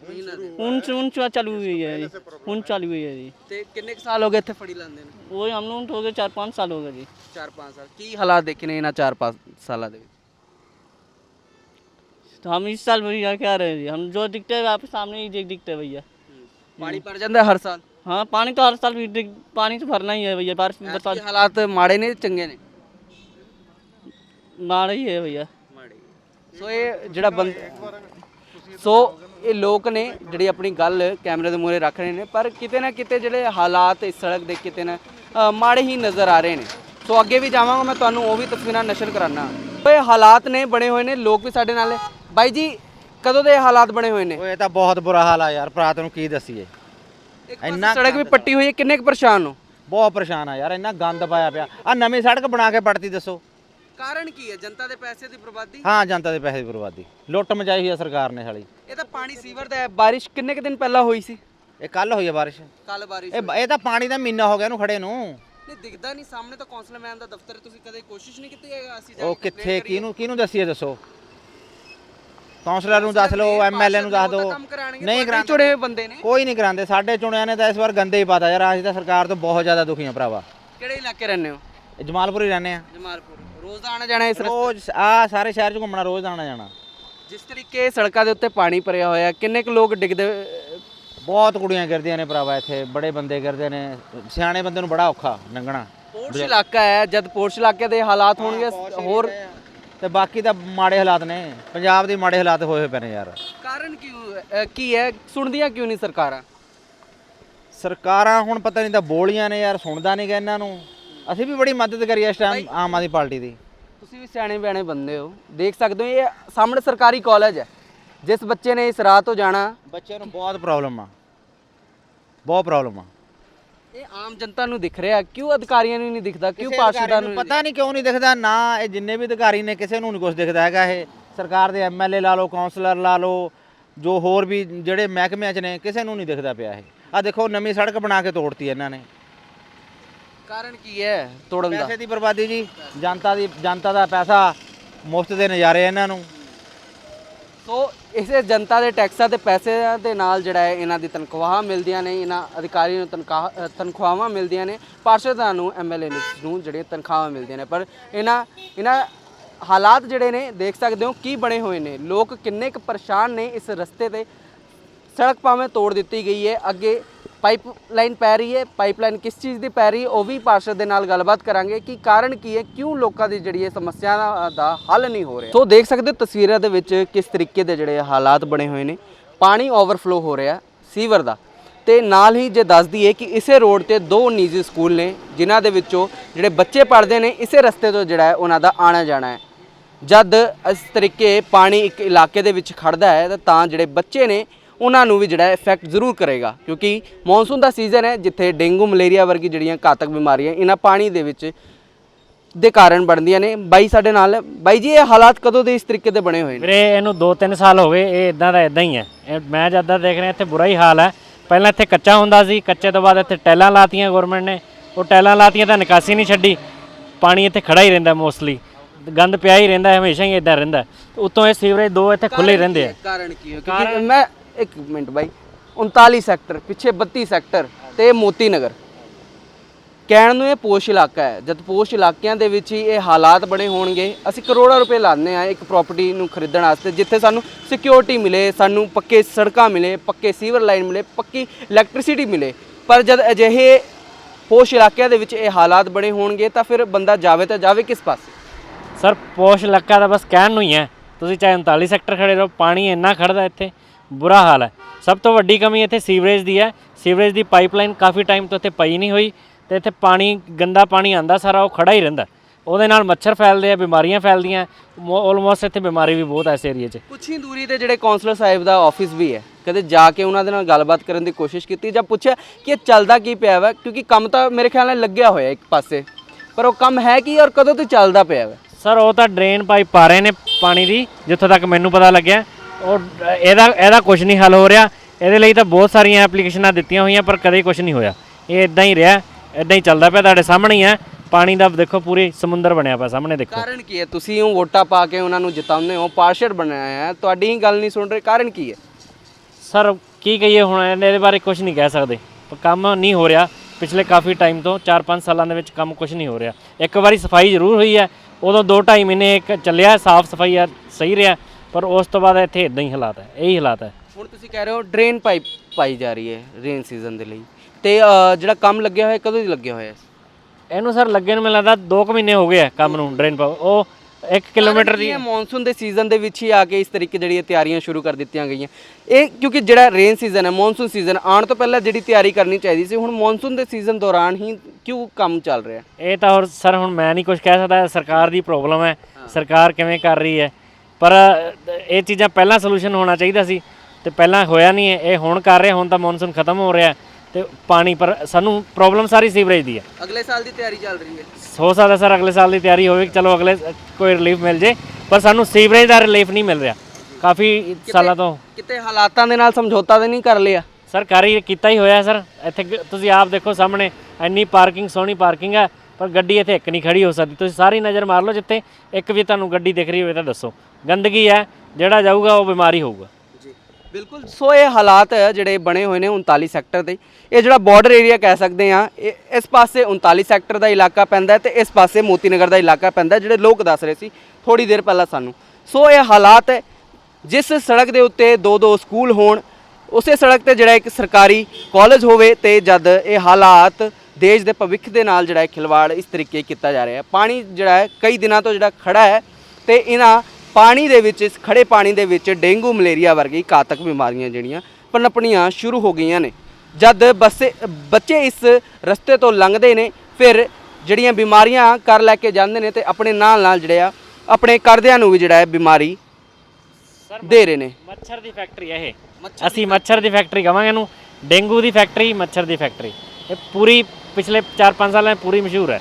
उन उन चालू हुई है जी उन चालू हुई है जी ਤੇ ਕਿੰਨੇ ਕੁ ਸਾਲ ਹੋ ਗਏ ਇੱਥੇ ਫੜੀ ਲਾਉਂਦੇ ਨੂੰ वही हम लोग तो हो गए चार पाँच साल हो गए जी 4-5 ਸਾਲ ਕੀ ਹਾਲਾਤ ਦੇਖੇ ਨੇ ਇਹਨਾਂ 4-5 ਸਾਲਾਂ ਦੇ ਵਿੱਚ तो हम इस साल भैया क्या रहे जी हम जो दिखते हैं आपके सामने ही दिख- दिखते हैं भैया ਪਾਣੀ ਭਰ ਜਾਂਦਾ ਹੈ ਹਰ ਸਾਲ हाँ पानी तो हर साल भी दिख- पानी तो भरना ही है भैया बारिश में ਐਤਕੀ बरसात ਹਾਲਾਤ ਮਾੜੇ ਨੇ ਚੰਗੇ ਨੇ मार ही है भैया ਮਾੜੇ ਸੋ ਇਹ ਜਿਹੜਾ ਬੰਦ ਸੋ ਇਹ ਲੋਕ ਨੇ ਜਿਹੜੀ ਆਪਣੀ ਗੱਲ ਕੈਮਰੇ ਦੇ ਮੂਹਰੇ ਰੱਖ ਰਹੇ ਨੇ ਪਰ ਕਿਤੇ ਨਾ ਕਿਤੇ ਜਿਹੜੇ ਹਾਲਾਤ ਇਸ ਸੜਕ ਦੇ ਕਿਤੇ ਨਾ ਅ, ਮਾੜੇ ਹੀ ਨਜ਼ਰ ਆ ਰਹੇ ਨੇ। ਸੋ ਅੱਗੇ ਵੀ ਜਾਵਾਂਗਾ ਮੈਂ ਤੁਹਾਨੂੰ ਉਹ ਵੀ ਤਸਵੀਰਾਂ ਨਸ਼ਰ ਕਰਾਨਾ। ਇਹ ਹਾਲਾਤ ਨੇ ਬਣੇ ਹੋਏ ਨੇ ਲੋਕ ਵੀ ਸਾਡੇ ਨਾਲ ਨੇ। ਬਾਈ ਜੀ ਕਦੋਂ ਦੇ ਇਹ ਹਾਲਾਤ ਬਣੇ ਹੋਏ ਨੇ? ਓਏ ਇਹ ਤਾਂ ਬਹੁਤ ਬੁਰਾ ਹਾਲ ਆ ਯਾਰ ਭਰਾ ਤੈਨੂੰ ਕੀ ਦੱਸੀਏ? ਇੰਨਾ ਇੰਨਾ ਸੜਕ ਵੀ ਪੱਟੀ ਹੋਈ ਹੈ ਕਿੰਨੇ ਕੁ ਪਰੇਸ਼ਾਨ ਹੋ? ਬਹੁਤ ਪਰੇਸ਼ਾਨ ਆ ਯਾਰ ਇੰਨਾ ਗੰਦ ਪਾਇਆ ਪਿਆ। ਆ ਨਵੀਂ ਸੜਕ ਬਣਾ ਕੇ ਪੜਤੀ ਦੱਸੋ। ਕਾਰਨ ਕੀ ਹੈ? ਜਨਤਾ ਦੇ ਪੈਸੇ ਦੀ ਬਰਬਾਦੀ? ਹਾਂ ਜਨਤਾ ਦੇ ਪੈਸੇ ਦੀ ਬਰਬਾਦੀ। ਲੁੱਟ ਮਚਾਈ ਹੋਈ ਆ ਸਰਕਾਰ ਨੇ ਸਾਲੀ। ਇਹ ਤਾਂ ਪਾਣੀ ਸੀਵਰ ਦਾ ਹੈ। ਬਾਰਿਸ਼ ਕਿੰਨੇ ਕੁ ਦਿਨ ਪਹਿਲਾਂ ਹੋਈ ਸੀ? ਇਹ ਕੱਲ ਹੋਈ ਆ ਬਾਰਿਸ਼। ਕੱਲ ਬਾਰਿਸ਼ ਇਹ ਇਹ ਤਾਂ ਪਾਣੀ ਦਾ ਮਹੀਨਾ ਹੋ ਗਿਆ ਇਹਨੂੰ ਖੜੇ ਨੂੰ। ਨਹੀਂ ਦਿਖਦਾ ਨਹੀਂ। ਸਾਹਮਣੇ ਤਾਂ ਕੌਂਸਲਮੈਨ ਦਾ ਦਫ਼ਤਰ ਹੈ, ਤੁਸੀਂ ਕਦੇ ਕੋਸ਼ਿਸ਼ ਨਹੀਂ ਕੀਤੀ ਹੈਗਾ? ਅਸੀਂ ਜਾ ਉਹ ਕੇ ਕਿੱਥੇ? ਕਰੀਏ? ਕਿਹਨੂੰ ਕਿਹਨੂੰ ਦੱਸੀਏ ਦੱਸੋ? ਕੌਂਸਲਰ ਨੂੰ ਦੱਸ ਲਓ ਐਮਐਲਏ ਨੂੰ ਦੱਸ ਉਹ ਤਾਂ ਦਿਓ। ਕੰਮ ਕਰਾਉਣਗੇ, ਨਹੀਂ ਤੁਹਾਡੇ ਕਰਾਉਂਦੇ ਚੁਣੇ ਹੋਏ ਬੰਦੇ ਨੇ। ਕੋਈ ਨਹੀਂ ਕਰਾਉਂਦੇ। ਸਾਡੇ ਚੁਣਿਆਂ ਨੇ ਤਾਂ ਇਸ ਵਾਰ ਗੰਦੇ ਹੀ ਪਾਤਾ। ਯਾਰ ਅਸੀਂ ਤਾਂ ਸਰਕਾਰ ਤੋਂ ਬਹੁਤ ਜ਼ਿਆਦਾ ਦੁਖੀ ਆ ਭਰਾਵਾ। ਕਿਹੜੇ ਇਲਾਕੇ ਰਹਿੰਦੇ ਹੋ? ਇਹ ਜਮਾਲਪੁਰ ਹੀ ਰਹਿੰਦੇ ਆ। ਜਮਾਲਪੁਰ। ਰੋਜ਼ ਦਾ ਆਣਾ ਜਾਣਾ ਇਸ ਰਸਤੇ? ਰੋਜ਼ ਆ ਸਾਰੇ ਸ਼ਹਿਰ ਚ ਘੁੰਮਣਾ ਰੋਜ਼ ਆਣਾ ਜਾਣਾ। ਜਿਸ ਤਰੀਕੇ ਸੜਕਾਂ ਦੇ ਉੱਤੇ ਪਾਣੀ ਭਰਿਆ ਹੋਇਆ ਕਿੰਨੇ ਕੁ ਲੋਕ ਡਿੱਗਦੇ? ਬਹੁਤ ਕੁੜੀਆਂ ਗਿਰਦੀਆਂ ਨੇ ਭਰਾਵਾ ਇੱਥੇ ਬੜੇ ਬੰਦੇ ਗਿਰਦੇ ਨੇ। ਸਿਆਣੇ ਬੰਦੇ ਨੂੰ ਬੜਾ ਔਖਾ ਲੰਘਣਾ। ਪੋਰਸ਼ ਇਲਾਕਾ ਹੈ ਜਦ ਪੋਰਸ਼ ਇਲਾਕੇ ਦੇ ਹਾਲਾਤ ਹੋਣਗੇ ਹੋਰ? ਤੇ ਬਾਕੀ ਤਾਂ ਮਾੜੇ ਹਾਲਾਤ ਨੇ ਪੰਜਾਬ ਦੇ ਮਾੜੇ ਹਾਲਾਤ ਹੋਏ ਹੋਏ ਪਏ ਨੇ ਯਾਰ। ਕਾਰਨ ਕਿਉਂ ਅਹ ਕੀ ਹੈ? ਸੁਣਦੀਆਂ ਕਿਉਂ ਨਹੀਂ ਸਰਕਾਰਾਂ? ਸਰਕਾਰਾਂ ਹੁਣ ਪਤਾ ਨਹੀਂ ਤਾਂ ਬੋਲੀਆਂ ਨੇ ਯਾਰ ਸੁਣਦਾ ਨਹੀਂ ਗਾ ਇਹਨਾਂ ਨੂੰ। ਅਸੀਂ ਵੀ ਬੜੀ ਮਦਦ ਕਰੀ ਇਸ ਟਾਈਮ ਆਮ ਆਦਮੀ ਪਾਰਟੀ ਦੀ। ਤੁਸੀਂ ਵੀ ਸਿਆਣੇ ਬਿਆਣੇ ਬੰਦੇ ਹੋ। ਦੇਖ ਸਕਦੇ ਹੋ ਇਹ ਸਾਹਮਣੇ ਸਰਕਾਰੀ ਕਾਲਜ ਹੈ। ਜਿਸ ਬੱਚੇ ਨੇ ਇਸ ਰਾਹ ਤੋਂ ਜਾਣਾ। ਬੱਚਿਆਂ ਨੂੰ ਬਹੁਤ ਪ੍ਰੋਬਲਮ ਆ। ਬਹੁਤ ਪ੍ਰੋਬਲਮ ਆ। ਇਹ ਆਮ ਜਨਤਾ ਨੂੰ ਦਿਖ ਰਿਹਾ। ਕਿਉਂ ਅਧਿਕਾਰੀਆਂ ਨੂੰ ਨਹੀਂ ਦਿਖਦਾ? ਕਿਉਂ ਪਾਰਸ਼ਦਾਂ ਨੂੰ ਪਤਾ ਨਹੀਂ ਕਿਉਂ ਨਹੀਂ ਦਿਖਦਾ? ਨਾ ਇਹ ਜਿੰਨੇ ਵੀ ਅਧਿਕਾਰੀ ਨੇ ਕਿਸੇ ਨੂੰ ਨਹੀਂ ਕੁਝ ਦਿਖਦਾ ਹੈਗਾ। ਇਹ ਸਰਕਾਰ ਦੇ ਐਮਐਲਏ ਲਾ ਲਓ ਕਾਉਂਸਲਰ ਲਾ ਲਓ ਜੋ ਹੋਰ ਵੀ ਜਿਹੜੇ ਮਹਿਕਮਿਆਂ 'ਚ ਨੇ ਕਿਸੇ ਨੂੰ ਨਹੀਂ ਦਿਖਦਾ ਪਿਆ ਇਹ। ਆ ਦੇਖੋ ਨਵੀਂ ਸੜਕ ਬਣਾ ਕੇ ਤੋੜਤੀ ਇਹਨਾਂ ਨੇ। ਕਾਰਨ ਕੀ ਹੈ ਤੋੜਨ ਦਾ? ਪੈਸੇ ਦੀ ਬਰਬਾਦੀ ਜੀ ਜਨਤਾ ਦੀ ਜਨਤਾ ਦਾ ਪੈਸਾ ਮੁਫਤ ਦੇ ਨਜ਼ਾਰੇ ਇਹਨਾਂ ਨੂੰ। ਸੋ ਇਸੇ ਜਨਤਾ ਦੇ ਟੈਕਸਾਂ ਤੇ ਪੈਸੇ ਦੇ ਨਾਲ ਜਿਹੜਾ ਹੈ ਇਹਨਾਂ ਦੀ ਤਨਖਾਹਾਂ ਮਿਲਦੀਆਂ ਨੇ ਇਹਨਾਂ ਅਧਿਕਾਰੀਆਂ ਨੂੰ ਤਨਖਾਹ ਅ, ਤਨਖਾਹਾਂ ਮਿਲਦੀਆਂ ਨੇ ਪਾਰਸ਼ਦਾਂ ਨੂੰ ਐਮਐਲਏ ਨੂੰ ਜਿਹੜੀਆਂ ਤਨਖਾਹਾਂ ਮਿਲਦੀਆਂ ਨੇ। ਪਰ ਇਹਨਾਂ ਇਹਨਾਂ ਹਾਲਾਤ ਜਿਹੜੇ ਨੇ ਦੇਖ ਸਕਦੇ ਹੋ ਕੀ ਬਣੇ ਹੋਏ ਨੇ। ਲੋਕ ਕਿੰਨੇ ਕੁ ਪਰੇਸ਼ਾਨ ਨੇ ਇਸ ਰਸਤੇ ਤੇ। ਸੜਕ ਭਾਵੇਂ ਤੋੜ ਦਿੱਤੀ ਗਈ ਹੈ ਅੱਗੇ ਪਾਈਪ ਲਾਈਨ ਪੈ ਰਹੀ ਹੈ, ਪਾਈਪਲਾਈਨ ਕਿਸ ਚੀਜ਼ ਦੀ ਪੈ ਰਹੀ ਹੈ, ਉਹ ਵੀ ਪਾਰਸ਼ਦ ਦੇ ਨਾਲ ਗੱਲਬਾਤ ਕਰਾਂਗੇ ਕਿ ਕਾਰਨ ਕੀ ਹੈ, ਕਿਉਂ ਲੋਕਾਂ ਦੀ ਜਿਹੜੀ ਇਹ ਸਮੱਸਿਆ ਦਾ- ਹੱਲ ਨਹੀਂ ਹੋ ਰਿਹਾ। ਸੋ ਦੇਖ ਸਕਦੇ ਹੋ ਤਸਵੀਰਾਂ ਦੇ ਵਿੱਚ ਕਿਸ ਤਰੀਕੇ ਦੇ ਜਿਹੜੇ ਹਾਲਾਤ ਬਣੇ ਹੋਏ ਨੇ। ਪਾਣੀ ਓਵਰਫਲੋ ਹੋ ਰਿਹਾ ਸੀਵਰ ਦਾ। ਤੇ ਨਾਲ ਹੀ ਜੇ ਦੱਸ ਦਈਏ ਕਿ ਇਸੇ ਰੋਡ ਤੇ ਦੋ ਨਿੱਜੀ ਸਕੂਲ ਨੇ, ਜਿਨ੍ਹਾਂ ਦੇ ਵਿੱਚੋਂ ਜਿਹੜੇ ਬੱਚੇ ਪੜ੍ਹਦੇ ਨੇ, ਇਸੇ ਰਸਤੇ ਤੋਂ ਜਿਹੜਾ ਹੈ ਉਹਨਾਂ ਦਾ ਆਣਾ ਜਾਣਾ ਹੈ। ਜਦ ਇਸ ਤਰੀਕੇ ਪਾਣੀ ਇੱਕ ਇਲਾਕੇ ਦੇ ਵਿੱਚ ਖੜਦਾ ਹੈ, ਤਾਂ ਜਿਹੜੇ ਬੱਚੇ ਨੇ ਉਹਨਾਂ ਨੂੰ ਵੀ ਜਿਹੜਾ ਇਫੈਕਟ ਜ਼ਰੂਰ ਕਰੇਗਾ ਕਿਉਂਕਿ ਮੌਨਸੂਨ ਦਾ ਸੀਜ਼ਨ ਹੈ ਜਿੱਥੇ ਡੇਂਗੂ ਮਲੇਰੀਆ ਵਰਗੀ ਜਿਹੜੀਆਂ ਘਾਤਕ ਬਿਮਾਰੀਆਂ ਇਹਨਾਂ ਪਾਣੀ ਦੇ ਵਿੱਚ ਦੇ ਕਾਰਨ ਬਣਦੀਆਂ ਨੇ। ਬਾਈ ਸਾਡੇ ਨਾਲ। ਬਾਈ ਜੀ ਇਹ ਹਾਲਾਤ ਕਦੋਂ ਦੇ ਇਸ ਤਰੀਕੇ ਦੇ ਬਣੇ ਹੋਏ ਨੇ? ਵੀਰੇ ਇਹਨੂੰ 2-3 ਸਾਲ ਹੋ ਗਏ ਇਹ ਇਦਾਂ ਦਾ ਇਦਾਂ ਹੀ ਹੈ। ਮੈਂ ਜਦਾਂ ਦੇਖ ਰਿਹਾ ਇੱਥੇ ਬੁਰਾ ਹੀ ਹਾਲ ਹੈ। ਪਹਿਲਾਂ ਇੱਥੇ ਕੱਚਾ ਹੁੰਦਾ ਸੀ ਕੱਚੇ ਤੋਂ ਬਾਅਦ ਇੱਥੇ ਟੈਲਾਂ ਲਾਤੀਆਂ ਗਵਰਨਮੈਂਟ ਨੇ। ਉਹ ਟੈਲਾਂ ਲਾਤੀਆਂ ਤਾਂ ਨਿਕਾਸੀ ਨਹੀਂ ਛੱਡੀ। ਪਾਣੀ ਇੱਥੇ ਖੜਾ ਹੀ ਰਹਿੰਦਾ ਮੋਸਟਲੀ ਗੰਦ ਪਿਆ ਹੀ ਰਹਿੰਦਾ ਹਮੇਸ਼ਾ ਹੀ ਇਦਾਂ ਰਹਿੰਦਾ। ਉਤੋਂ ਇਹ ਸੀਵਰੇਜ ਦੋ ਇੱਥੇ ਖੁੱਲੇ ਰਹਿੰਦੇ ਆ। ਕਾਰਨ ਕੀ ਹੈ? ਕਿਉਂਕਿ ਮੈਂ ਇੱਕ ਮਿੰਟ ਬਾਈ 39 ਸੈਕਟਰ ਪਿੱਛੇ 32 ਸੈਕਟਰ ਤੇ ਮੋਤੀ ਨਗਰ ਕਹਿਣ ਨੂੰ ਇਹ ਪੋਸ਼ ਇਲਾਕਾ ਹੈ ਜਦ ਪੋਸ਼ ਇਲਾਕਿਆਂ ਦੇ ਵਿੱਚ ਹੀ ਇਹ ਹਾਲਾਤ ਬਣੇ ਹੋਣਗੇ ਅਸੀਂ ਕਰੋੜਾਂ ਰੁਪਏ ਲਾਉਂਦੇ ਆ ਇੱਕ ਪ੍ਰਾਪਰਟੀ ਨੂੰ ਖਰੀਦਣ ਵਾਸਤੇ ਜਿੱਥੇ ਸਾਨੂੰ ਸਿਕਿਉਰਿਟੀ ਮਿਲੇ ਸਾਨੂੰ ਪੱਕੇ ਸੜਕਾਂ ਮਿਲੇ ਪੱਕੇ ਸੀਵਰ ਲਾਈਨ ਮਿਲੇ ਪੱਕੀ ਇਲੈਕਟ੍ਰਿਸਿਟੀ ਮਿਲੇ ਪਰ ਜਦ ਅਜਿਹੇ ਪੋਸ਼ ਇਲਾਕਿਆਂ ਦੇ ਵਿੱਚ ਇਹ ਹਾਲਾਤ ਬਣੇ ਹੋਣਗੇ ਤਾਂ ਫਿਰ ਬੰਦਾ ਜਾਵੇ ਤਾਂ ਜਾਵੇ ਕਿਸ ਪਾਸੇ ਸਰ ਪੋਸ਼ ਇਲਾਕਾ ਦਾ ਬਸ ਕਹਿਣ ਨੂੰ ਹੀ ਹੈ ਤੁਸੀਂ ਚਾਹੇ 39 ਸੈਕਟਰ ਖੜੇ ਰਹੋ ਪਾਣੀ ਇੰਨਾ ਖੜਦਾ ਇੱਥੇ ਬੁਰਾ ਹਾਲ ਹੈ। ਸਭ ਤੋਂ ਵੱਡੀ ਕਮੀ ਇੱਥੇ ਸੀਵਰੇਜ ਦੀ ਹੈ। ਸੀਵਰੇਜ ਦੀ ਪਾਈਪਲਾਈਨ ਕਾਫੀ ਟਾਈਮ ਤੋਂ ਇੱਥੇ ਪਈ ਨਹੀਂ ਹੋਈ ਤੇ ਇੱਥੇ ਪਾਣੀ ਗੰਦਾ ਪਾਣੀ ਆਂਦਾ ਸਾਰਾ ਉਹ ਖੜਾ ਹੀ ਰਹਿੰਦਾ। ਉਹਦੇ ਨਾਲ ਮੱਛਰ ਫੈਲਦੇ ਆ ਬਿਮਾਰੀਆਂ ਫੈਲਦੀਆਂ। ਆਲਮੋਸਟ ਇੱਥੇ ਬਿਮਾਰੀ ਵੀ ਬਹੁਤ ਹੈ ਇਸ ਏਰੀਆ 'ਚ। ਕੁਛ ਹੀ ਦੂਰੀ ਤੇ ਜਿਹੜੇ ਕਾਉਂਸਲਰ ਸਾਹਿਬ ਦਾ ਆਫਿਸ ਵੀ ਹੈ ਕਦੇ ਜਾ ਕੇ ਉਹਨਾਂ ਦੇ ਨਾਲ ਗੱਲਬਾਤ ਕਰਨ ਦੀ ਕੋਸ਼ਿਸ਼ ਕੀਤੀ ਜਾਂ ਪੁੱਛਿਆ ਕਿ ਇਹ ਚੱਲਦਾ ਕੀ ਪਿਆ ਵਾ? ਕਿਉਂਕਿ ਕੰਮ ਤਾਂ ਮੇਰੇ ਖਿਆਲ ਨਾਲ ਲੱਗਿਆ ਹੋਇਆ ਇੱਕ ਪਾਸੇ। ਪਰ ਉਹ ਕੰਮ ਹੈ ਕੀ ਔਰ ਕਦੋਂ ਤੋਂ ਚੱਲਦਾ ਪਿਆ ਵਾ? ਸਰ ਉਹ ਤਾਂ ਡਰੇਨ ਪਾਈਪ ਪਾ ਰਹੇ ਨੇ ਪਾਣੀ ਦੀ ਜਿੱਥੋਂ ਤੱਕ ਮੈਨੂੰ ਪਤਾ ਲੱਗਿਆ। ਡ- ਇਹਦਾ ਇਹਦਾ ਕੁਝ ਨਹੀਂ ਹੱਲ ਹੋ ਰਿਹਾ। ਇਹਦੇ ਲਈ ਤਾਂ ਬਹੁਤ ਸਾਰੀਆਂ ਐਪਲੀਕੇਸ਼ਨਾਂ ਦਿੱਤੀਆਂ ਹੋਈਆਂ ਪਰ ਕਦੇ ਕੁਝ ਨਹੀਂ ਹੋਇਆ। ਇਹ ਇਦਾਂ ਹੀ ਰਿਹਾ ਇਦਾਂ ਹੀ ਚੱਲਦਾ ਪਿਆ ਤੁਹਾਡੇ ਸਾਹਮਣੇ ਹੀ ਹੈ। ਪਾਣੀ ਦਾ ਦੇਖੋ ਪੂਰੀ ਸਮੁੰਦਰ ਬਣਿਆ ਪਿਆ ਸਾਹਮਣੇ ਦੇਖੋ। ਕਾਰਨ ਕੀ ਹੈ? ਤੁਸੀਂ ਉਹ ਵੋਟਾਂ ਪਾ ਕੇ ਉਹਨਾਂ ਨੂੰ ਜਿਤਾਉਂਦੇ ਹੋ ਪਾਰਸ਼ਦ ਬਣਾਇਆ ਹੈ ਤੁਹਾਡੀ ਹੀ ਗੱਲ ਨਹੀਂ ਸੁਣ ਰਹੇ ਕਾਰਨ ਕੀ ਹੈ? ਸਰ ਕੀ ਕਹੀਏ ਹੁਣ ਇਹਦੇ ਬਾਰੇ ਕੁਝ ਨਹੀਂ ਕਹਿ ਸਕਦੇ। ਪਰ ਕੰਮ ਨਹੀਂ ਹੋ ਰਿਹਾ। ਪਿਛਲੇ ਕਾਫੀ ਟਾਈਮ ਤੋਂ 4-5 ਸਾਲਾਂ ਦੇ ਵਿੱਚ ਕੰਮ ਕੁਝ ਨਹੀਂ ਹੋ ਰਿਹਾ। ਇੱਕ ਵਾਰੀ ਸਫ਼ਾਈ ਜ਼ਰੂਰ ਹੋਈ ਹੈ। ਉਦੋਂ 2-2.5 ਮਹੀਨੇ ਇੱਕ ਚੱਲਿਆ ਸਾਫ਼ ਸਫ਼ਾਈ ਆ ਸਹੀ ਰਿਹਾ। ਪਰ ਉਸ ਤੋਂ ਬਾਅਦ ਇੱਥੇ ਇਦਾਂ ਹੀ ਹਾਲਾਤ ਹੈ ਇਹੀ ਹਾਲਾਤ ਹੈ। ਹੁਣ ਤੁਸੀਂ ਕਹਿ ਰਹੇ ਹੋ ਡਰੇਨ ਪਾਈਪ ਪਾਈ ਜਾ ਰਹੀ ਹੈ ਰੇਨ ਸੀਜ਼ਨ ਦੇ ਲਈ। ਤੇ ਅ, ਜਿਹੜਾ ਕੰਮ ਲੱਗਿਆ ਹੋਇਆ ਕਦੋਂ ਦੀ ਲੱਗਿਆ ਹੋਇਆ ਹੈ? ਇਹਨੂੰ ਸਰ ਲੱਗੇ ਨੂੰ ਮੈਨੂੰ ਲੱਗਦਾ 2 ਮਹੀਨੇ ਹੋ ਗਏ ਆ ਕੰਮ ਨੂੰ ਡਰੇਨ ਪਾਓ ਉਹ 1 ਕਿਲੋਮੀਟਰ ਦੀ ਮੌਨਸੂਨ ਦੇ ਸੀਜ਼ਨ ਦੇ ਵਿੱਚ ਹੀ ਆ ਕੇ ਇਸ ਤਰੀਕੇ ਜਿਹੜੀਆਂ ਤਿਆਰੀਆਂ ਸ਼ੁਰੂ ਕਰ ਦਿੱਤੀਆਂ ਗਈਆਂ। ਇਹ ਕਿਉਂਕਿ ਜਿਹੜਾ ਰੇਨ ਸੀਜ਼ਨ ਹੈ ਮੌਨਸੂਨ ਸੀਜ਼ਨ ਆਉਣ ਤੋਂ ਪਹਿਲਾਂ ਜਿਹੜੀ ਤਿਆਰੀ ਕਰਨੀ ਚਾਹੀਦੀ ਸੀ ਹੁਣ ਮੌਨਸੂਨ ਦੇ ਸੀਜ਼ਨ ਦੌਰਾਨ ਹੀ ਕਿਉਂ ਕੰਮ ਚੱਲ ਰਿਹਾ ਇਹ ਤਾਂ ਹੋਰ ਸਰ ਹੁਣ ਮੈਂ ਨਹੀਂ ਕੁਝ ਕਹਿ ਸਕਦਾ ਸਰਕਾਰ ਦੀ ਪ੍ਰੋਬਲਮ ਹੈ। ਸਰਕਾਰ ਕਿਵੇਂ ਕਰ ਰਹੀ ਹੈ ਪਰ ਇਹ ਚੀਜ਼ਾਂ ਪਹਿਲਾਂ ਸੋਲੂਸ਼ਨ ਹੋਣਾ ਚਾਹੀਦਾ ਸੀ ਤੇ ਪਹਿਲਾਂ ਹੋਇਆ ਨਹੀਂ ਹੈ। ਇਹ ਹੁਣ ਕਰ ਰਹੇ ਹੁਣ ਤਾਂ ਮੌਨਸੂਨ ਖਤਮ ਹੋ ਰਿਹਾ ਤੇ ਪਾਣੀ ਪਰ ਸਾਨੂੰ ਪ੍ਰੋਬਲਮ ਸਾਰੀ ਸੀਵਰੇਜ ਦੀ ਹੈ। ਅਗਲੇ ਸਾਲ ਦੀ ਤਿਆਰੀ ਚੱਲ ਰਹੀ ਹੈ। ਹੋ ਸਕਦਾ ਸਰ ਅਗਲੇ ਸਾਲ ਦੀ ਤਿਆਰੀ ਹੋਵੇ ਚਲੋ ਅਗਲੇ ਕੋਈ ਰਿਲੀਫ ਮਿਲ ਜੇ ਪਰ ਸਾਨੂੰ ਸੀਵਰੇਜ ਦਾ ਰਿਲੀਫ ਨਹੀਂ ਮਿਲ ਰਿਹਾ। ਕਾਫੀ ਸਾਲਾਂ ਤੋਂ ਕਿਤੇ ਹਾਲਾਤਾਂ ਦੇ ਨਾਲ ਸਮਝੌਤਾ ਤਾਂ ਨਹੀਂ ਕਰ ਲਿਆ। ਸਰ ਕਰ ਹੀ ਕੀਤਾ ਹੀ ਹੋਇਆ ਸਰ। ਇੱਥੇ ਤੁਸੀਂ ਆਪ ਦੇਖੋ ਸਾਹਮਣੇ ਇੰਨੀ ਪਾਰਕਿੰਗ ਸੋਹਣੀ ਪਾਰਕਿੰਗ ਹੈ ਪਰ ਗੱਡੀ ਇੱਥੇ ਇੱਕ ਨਹੀਂ ਖੜੀ ਹੋ ਸਕਦੀ। ਤੁਸੀਂ ਸਾਰੀ ਨਜ਼ਰ ਮਾਰ ਲਓ ਜਿੱਥੇ ਇੱਕ ਵੀ ਤੁਹਾਨੂੰ ਗੱਡੀ ਦਿਖ ਰਹੀ ਹੋਵੇ ਤਾਂ ਦੱਸੋ। ਗੰਦਗੀ ਹੈ, ਜਿਹੜਾ ਜਾਊਗਾ ਉਹ ਬਿਮਾਰੀ ਹੋਊਗਾ। ਬਿਲਕੁਲ। ਸੋ ਇਹ ਹਾਲਾਤ ਜਿਹੜੇ ਬਣੇ ਹੋਏ ਨੇ 39 ਸੈਕਟਰ ਦੇ, ਇਹ ਜਿਹੜਾ ਬਾਰਡਰ ਏਰੀਆ ਕਹਿ ਸਕਦੇ ਆ ਇਹ ਇਸ ਪਾਸੇ 39 ਸੈਕਟਰ ਦਾ ਇਲਾਕਾ ਪੈਂਦਾ ਹੈ ਤੇ ਇਸ ਪਾਸੇ ਮੋਤੀ ਨਗਰ ਦਾ ਇਲਾਕਾ ਪੈਂਦਾ ਜਿਹੜੇ ਲੋਕ ਦੱਸ ਰਹੇ ਸੀ ਥੋੜੀ ਦੇਰ ਪਹਿਲਾਂ ਸਾਨੂੰ। ਸੋ ਇਹ ਹਾਲਾਤ ਹੈ, ਜਿਸ ਸੜਕ ਦੇ ਉੱਤੇ ਦੋ ਦੋ ਸਕੂਲ ਹੋਣ, ਉਸੇ ਸੜਕ ਤੇ ਜਿਹੜਾ ਇੱਕ ਸਰਕਾਰੀ ਕਾਲਜ ਹੋਵੇ ਤੇ ਜਦ ਇਹ ਹਾਲਾਤ ਦੇਸ਼ ਦੇ ਭਵਿੱਖ ਦੇ ਨਾਲ ਜਿਹੜਾ ਖਿਲਵਾੜ ਇਸ ਤਰੀਕੇ ਕੀਤਾ ਜਾ ਰਿਹਾ ਹੈ। ਪਾਣੀ ਜਿਹੜਾ ਹੈ, ਕਈ ਦਿਨਾਂ ਤੋਂ ਜਿਹੜਾ ਖੜਾ ਹੈ ਤੇ ਇਹਨਾਂ ਪਾਣੀ ਦੇ ਵਿੱਚ ਇਸ ਖੜੇ ਪਾਣੀ ਦੇ ਵਿੱਚ ਡੇਂਗੂ ਮਲੇਰੀਆ ਵਰਗੀ ਘਾਤਕ ਬਿਮਾਰੀਆਂ ਜਿਹੜੀਆਂ ਪਨਪਣੀਆਂ ਸ਼ੁਰੂ ਹੋ ਗਈਆਂ ਨੇ। ਜਦ ਬੱਸੇ ਬੱਚੇ ਇਸ ਰਸਤੇ ਤੋਂ ਲੰਘਦੇ ਨੇ ਫਿਰ ਜਿਹੜੀਆਂ ਬਿਮਾਰੀਆਂ ਕਰ ਲੈ ਕੇ ਜਾਂਦੇ ਨੇ ਤੇ ਆਪਣੇ ਨਾਲ ਨਾਲ ਜਿਹੜੇ ਆ ਆਪਣੇ ਕਰਦਿਆਂ ਨੂੰ ਵੀ ਜਿਹੜਾ ਹੈ ਬਿਮਾਰੀ ਦੇ ਰਹੇ ਨੇ। ਮੱਛਰ ਦੀ ਫੈਕਟਰੀ ਹੈ ਇਹ। ਅਸੀਂ ਮੱਛਰ ਦੀ ਫੈਕਟਰੀ ਕਵਾਂਗੇ ਇਹਨੂੰ। ਡੇਂਗੂ ਦੀ ਫੈਕਟਰੀ ਮੱਛਰ ਦੀ ਫੈਕਟਰੀ। ਇਹ ਪੂਰੀ ਪਿਛਲੇ 4-5 ਸਾਲਾਂ 'ਚ ਪੂਰੀ ਮਸ਼ਹੂਰ ਹੈ।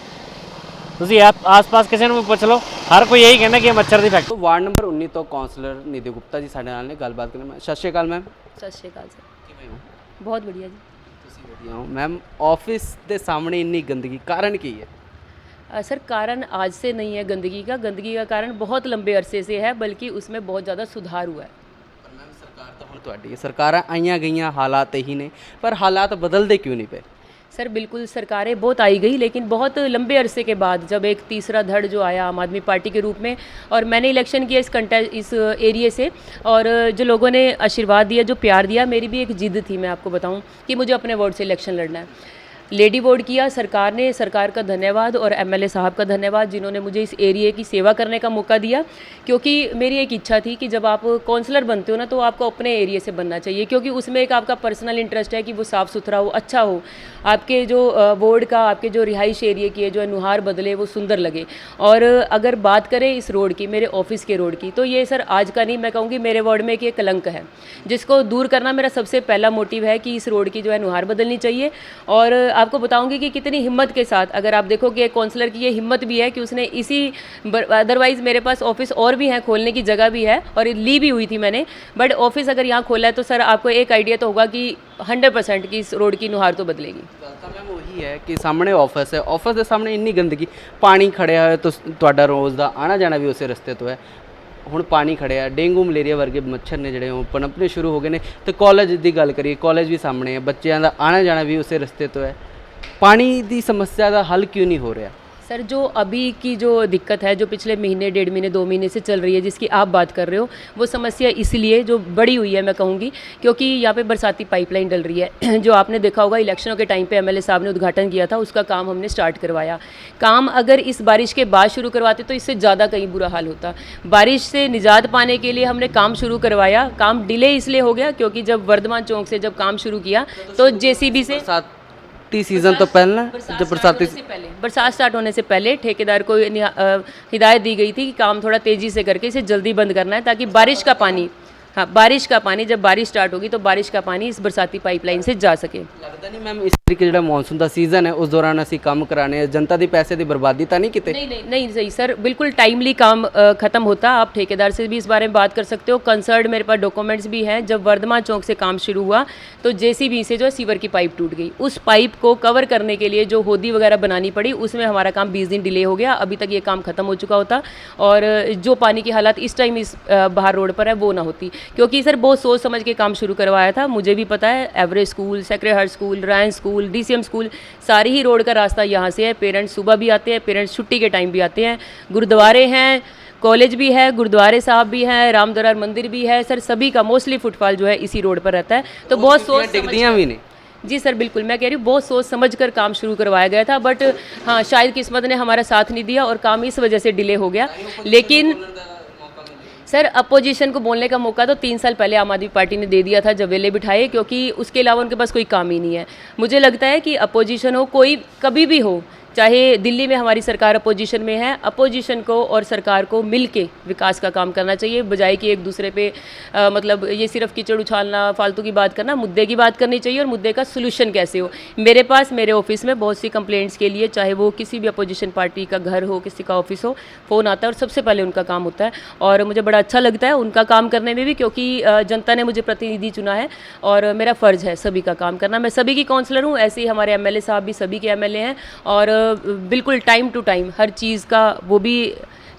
ਤੁਸੀਂ ਆਪ ਆਸ-ਪਾਸ ਕਿਸੇ ਨੂੰ ਵੀ ਪੁੱਛ ਲਓ ਹਰ ਕੋਈ ਇਹੀ ਕਹਿੰਦਾ ਕਿ ਇਹ ਮੱਛਰ ਦੀ ਫੈਕਟਰੀ ਤੋਂ ਵਾਰਡ ਨੰਬਰ 19 ਤੋਂ ਕਾਉਂਸਲਰ ਨਿਧੀ ਗੁਪਤਾ ਜੀ ਸਾਡੇ ਨਾਲ ਨੇ ਗੱਲਬਾਤ ਕਰਨ ਮੈਂ ਸਤਿ ਸ਼੍ਰੀ ਅਕਾਲ ਮੈਮ ਸਤਿ ਸ਼੍ਰੀ ਅਕਾਲ ਸਰ ਕਿਵੇਂ ਹੋ ਬਹੁਤ ਵਧੀਆ ਜੀ ਤੁਸੀਂ ਵਧੀਆ ਹੋ ਮੈਮ ਆਫਿਸ ਦੇ ਸਾਹਮਣੇ ਇੰਨੀ ਗੰਦਗੀ ਕਾਰਨ ਕੀ ਹੈ अ, सर कारण आज से नहीं है गंदगी का गंदगी का कारण बहुत लंबे अरसे से है बल्कि उसमें बहुत ज़्यादा सुधार हुआ है ਪਰ ਮੈਮ ਸਰਕਾਰ ਤਾਂ ਹੁਣ ਤੁਹਾਡੀ ਹੈ ਸਰਕਾਰਾਂ ਆਈਆਂ ਗਈਆਂ ਹਾਲਾਤ ਇਹੀ ਨੇ ਪਰ ਹਾਲਾਤ ਬਦਲਦੇ ਕਿਉਂ ਨਹੀਂ ਪਏ सर, बिल्कुल सरकारें बहुत आई गई, लेकिन बहुत लंबे अरसे के बाद जब एक तीसरा धड़ जो आया आम आदमी पार्टी के रूप में, और मैंने इलेक्शन किया इस कंटे इस एरिए से, और जो लोगों ने आशीर्वाद दिया, जो प्यार दिया, मेरी भी एक जिद थी, मैं आपको बताऊँ, कि मुझे अपने वार्ड से इलेक्शन लड़ना है। लेडी बोर्ड किया, सरकार ने, सरकार का धन्यवाद और एमएलए साहब का धन्यवाद, जिन्होंने मुझे इस एरिए की सेवा करने का मौका दिया। क्योंकि मेरी एक इच्छा थी कि जब आप काउंसलर बनते हो ना तो आपको अपने एरिए से बनना चाहिए, क्योंकि उसमें एक आपका पर्सनल इंटरेस्ट है कि वो साफ़ सुथरा हो अच्छा हो। आपके जो वार्ड का, आपके जो रिहाइश एरिए की है, जो नुहार बदले, वो सुंदर लगे। और अगर बात करें इस रोड की, मेरे ऑफ़िस के रोड की तो ये सर आज का नहीं, मैं कहूँगी मेरे वार्ड में एक कलंक है, जिसको दूर करना मेरा सबसे पहला मोटिव है कि इस रोड की जो है नुहार बदलनी चाहिए। और आपको बताऊंगी कि कितनी हिम्मत के साथ अगर आप देखो कि एक काउंसलर की ये हिम्मत भी है कि उसने इसी अदरवाइज़ मेरे पास ऑफिस और भी हैं खोलने की जगह भी है और ली भी हुई थी मैंने बट ऑफिस अगर यहाँ खोला है तो सर आपको एक आइडिया तो होगा कि हंड्रेड परसेंट की इस रोड की नुहार तो बदलेगी ਗੱਲ ਤਾਂ ਮੈਮ ਉਹੀ ਹੈ ਕਿ ਸਾਹਮਣੇ ਆਫਿਸ ਹੈ ਆਫਿਸ ਦੇ ਸਾਹਮਣੇ ਇੰਨੀ ਗੰਦਗੀ ਪਾਣੀ ਖੜਿਆ ਹੋਇਆ ਤੁਸ ਤੁਹਾਡਾ ਰੋਜ਼ ਦਾ ਆਣਾ ਜਾਣਾ ਵੀ ਉਸੇ ਰਸਤੇ ਤੋਂ ਹੈ ਹੁਣ ਪਾਣੀ ਖੜਿਆ ਡੇਂਗੂ ਮਲੇਰੀਆ ਵਰਗੇ ਮੱਛਰ ਨੇ ਜਿਹੜੇ ਉਹ ਪਨਪਨੇ ਸ਼ੁਰੂ ਹੋ ਗਏ ਨੇ ਤੇ ਕਾਲਜ ਦੀ ਗੱਲ ਕਰੀਏ ਕਾਲਜ ਵੀ ਸਾਹਮਣੇ ਹੈ ਬੱਚਿਆਂ ਦਾ ਆਣਾ ਜਾਣਾ ਵੀ ਉਸੇ ਰਸਤੇ ਤੋਂ ਹੈ ਪਾਣੀ ਦੀ ਸਮੱਸਿਆ ਦਾ ਹੱਲ ਕਿਉਂ ਨਹੀਂ ਹੋ ਰਿਹਾ सर जो अभी की जो दिक्कत है जो पिछले महीने डेढ़ महीने दो महीने से चल रही है जिसकी आप बात कर रहे हो वो समस्या इसलिए जो बड़ी हुई है मैं कहूँगी क्योंकि यहाँ पे बरसाती पाइपलाइन डल रही है जो आपने देखा होगा इलेक्शनों के टाइम पे एमएलए साहब ने उद्घाटन किया था उसका काम हमने स्टार्ट करवाया काम अगर इस बारिश के बाद शुरू करवाते तो इससे ज़्यादा कहीं बुरा हाल होता बारिश से निजात पाने के लिए हमने काम शुरू करवाया काम डिले इसलिए हो गया क्योंकि जब वर्धमान चौक से जब काम शुरू किया तो जेसीबी से बरसाती सीजन तो पहले जब बरसाती से पहले बरसात स्टार्ट होने से पहले ठेकेदार को निहा- अ, हिदायत दी गई थी कि काम थोड़ा तेज़ी से करके इसे जल्दी बंद करना है ताकि बारिश का पानी हाँ बारिश का पानी जब बारिश स्टार्ट होगी तो बारिश का पानी इस बरसाती पाइपलाइन से जा सके ਲੱਗਦਾ ਨਹੀਂ ਮੈਮ ਇਸ ਤਰੀਕੇ ਜਿਹੜਾ ਮੌਨਸੂਨ ਦਾ ਸੀਜ਼ਨ ਹੈ ਉਸ ਦੌਰਾਨ ਅਸੀਂ ਕੰਮ ਕਰਾਣੇ ਆ ਜਨਤਾ ਦੇ ਪੈਸੇ ਦੀ ਬਰਬਾਦੀ ਤਾਂ ਨਹੀਂ ਕਿਤੇ नहीं नहीं नहीं सही सर बिल्कुल टाइमली काम अ, खत्म होता आप ठेकेदार से भी इस बारे में बात कर सकते हो कंसर्न मेरे पास डॉक्यूमेंट्स भी हैं जब वर्धमान चौक से काम शुरू हुआ तो जेसीबी से जो है सीवर की पाइप टूट गई उस पाइप को कवर करने के लिए जो होदी वगैरह बनानी पड़ी उसमें हमारा काम बीस दिन डिले हो गया अभी तक ये काम खत्म हो चुका होता और अ, जो पानी की हालात इस टाइम इस अ, बाहर रोड पर है वो ना होती क्योंकि सर बहुत सोच समझ के काम शुरू करवाया था। मुझे भी पता है average school Sacred Heart school Ryan school DCM school सारी ही रोड का रास्ता यहाँ से है। पेरेंट्स सुबह भी आते हैं पेरेंट्स छुट्टी के टाइम भी आते हैं। गुरुद्वारे हैं कॉलेज भी है गुरुद्वारे साहब भी हैं राम दरार मंदिर भी है। सर सभी का मोस्टली फुटफॉल जो है इसी रोड पर रहता है। तो, तो बहुत सोच डिग्रियाँ भी नहीं? जी सर बिल्कुल। मैं कह रही हूँ बहुत सोच समझ कर काम शुरू करवाया गया था बट हाँ शायद किस्मत ने हमारा साथ नहीं दिया और काम इस वजह से डिले हो गया। लेकिन सर अपोजिशन को बोलने का मौका तो तीन साल पहले आम आदमी पार्टी ने दे दिया था जब वेले बिठाए क्योंकि उसके अलावा उनके पास कोई काम ही नहीं है मुझे लगता है कि अपोजिशन हो कोई कभी भी हो चाहे दिल्ली में हमारी सरकार अपोजिशन में है अपोजिशन को और सरकार को मिल के विकास का काम करना चाहिए बजाय कि एक दूसरे पे अ, मतलब ये सिर्फ़ कीचड़ उछालना फालतू की बात करना मुद्दे की बात करनी चाहिए और मुद्दे का सोल्यूशन कैसे हो। मेरे पास मेरे ऑफ़िस में बहुत सी कंप्लेंट्स के लिए चाहे वो किसी भी अपोजिशन पार्टी का घर हो किसी का ऑफ़िस हो फ़ोन आता है और सबसे पहले उनका काम होता है। और मुझे बड़ा अच्छा लगता है उनका काम करने में भी क्योंकि जनता ने मुझे प्रतिनिधि चुना है और मेरा फ़र्ज़ है सभी का काम करना। मैं सभी की काउंसलर हूँ ऐसे ही हमारे एमएलए साहब भी सभी के एमएलए हैं और बिल्कुल टाइम टू टाइम हर चीज़ का वो भी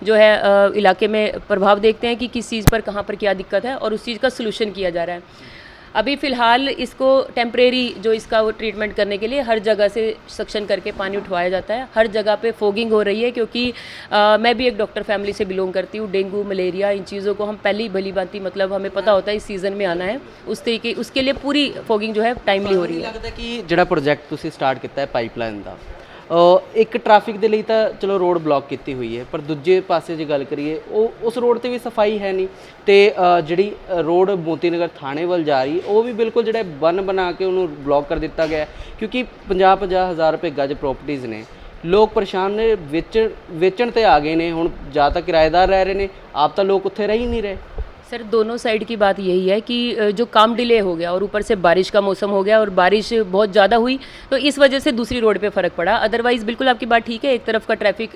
जो है इलाके में प्रभाव देखते हैं कि किस चीज़ पर कहाँ पर क्या दिक्कत है और उस चीज़ का सलूशन किया जा रहा है। अभी फ़िलहाल इसको टेम्परेरी जो इसका वो ट्रीटमेंट करने के लिए हर जगह से सक्शन करके पानी उठवाया जाता है। हर जगह पे फोगिंग हो रही है क्योंकि आ, मैं भी एक डॉक्टर फैमिली से बिलोंग करती हूँ। डेंगू मलेरिया इन चीज़ों को हम पहली भली बाती मतलब हमें पता होता है इस सीज़न में आना है। उस तरीके उसके लिए पूरी फोगिंग जो है टाइमली हो रही है। लगता है कि जो प्रोजेक्ट स्टार्ट किया है पाइपलाइन का ਇੱਕ ਟ੍ਰੈਫਿਕ ਦੇ ਲਈ ਤਾਂ ਚਲੋ ਰੋਡ ਬਲੌਕ ਕੀਤੀ ਹੋਈ ਹੈ, ਪਰ ਦੂਜੇ ਪਾਸੇ ਜੇ ਗੱਲ ਕਰੀਏ, ਉਹ ਉਸ ਰੋਡ ਤੇ ਵੀ ਸਫ਼ਾਈ ਹੈ ਨਹੀਂ। ਤੇ ਜਿਹੜੀ ਰੋਡ ਮੋਤੀ ਨਗਰ ਥਾਣੇ ਵੱਲ ਜਾ ਰਹੀ, ਉਹ ਵੀ ਬਿਲਕੁਲ ਜਿਹੜਾ ਬੰਨ ਬਣਾ ਕੇ ਉਹਨੂੰ ਬਲੌਕ ਕਰ ਦਿੱਤਾ ਗਿਆ ਕਿਉਂਕਿ 50 50 ਹਜ਼ਾਰ ਰੁਪਏ ਗੱਜ ਪ੍ਰਾਪਰਟੀਆਂ ਨੇ। ਲੋਕ ਪਰੇਸ਼ਾਨ ਨੇ, ਵੇਚਣ ਵੇਚਣ ਤੇ ਆ ਗਏ ਨੇ, ਹੁਣ ਜਾਂ ਤਾਂ ਕਿਰਾਏਦਾਰ ਰਹਿ ਰਹੇ ਨੇ, ਆਪ ਤਾਂ ਲੋਕ ਉੱਥੇ ਰਹਿ ਹੀ ਨਹੀਂ ਰਹੇ। सर दोनों साइड की बात यही है कि जो काम डिले हो गया और ऊपर से बारिश का मौसम हो गया और बारिश बहुत ज़्यादा हुई तो इस वजह से दूसरी रोड पे फ़र्क पड़ा। अदरवाइज़ बिल्कुल आपकी बात ठीक है एक तरफ़ का ट्रैफ़िक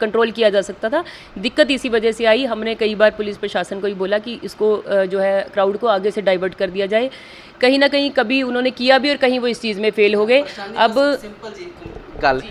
कंट्रोल किया जा सकता था। दिक्कत इसी वजह से आई हमने कई बार पुलिस प्रशासन को ही बोला कि इसको जो है क्राउड को आगे से डाइवर्ट कर दिया जाए। कहीं ना कहीं कभी उन्होंने किया भी और कहीं वो इस चीज़ में फेल हो गए। अब ਗੱਲ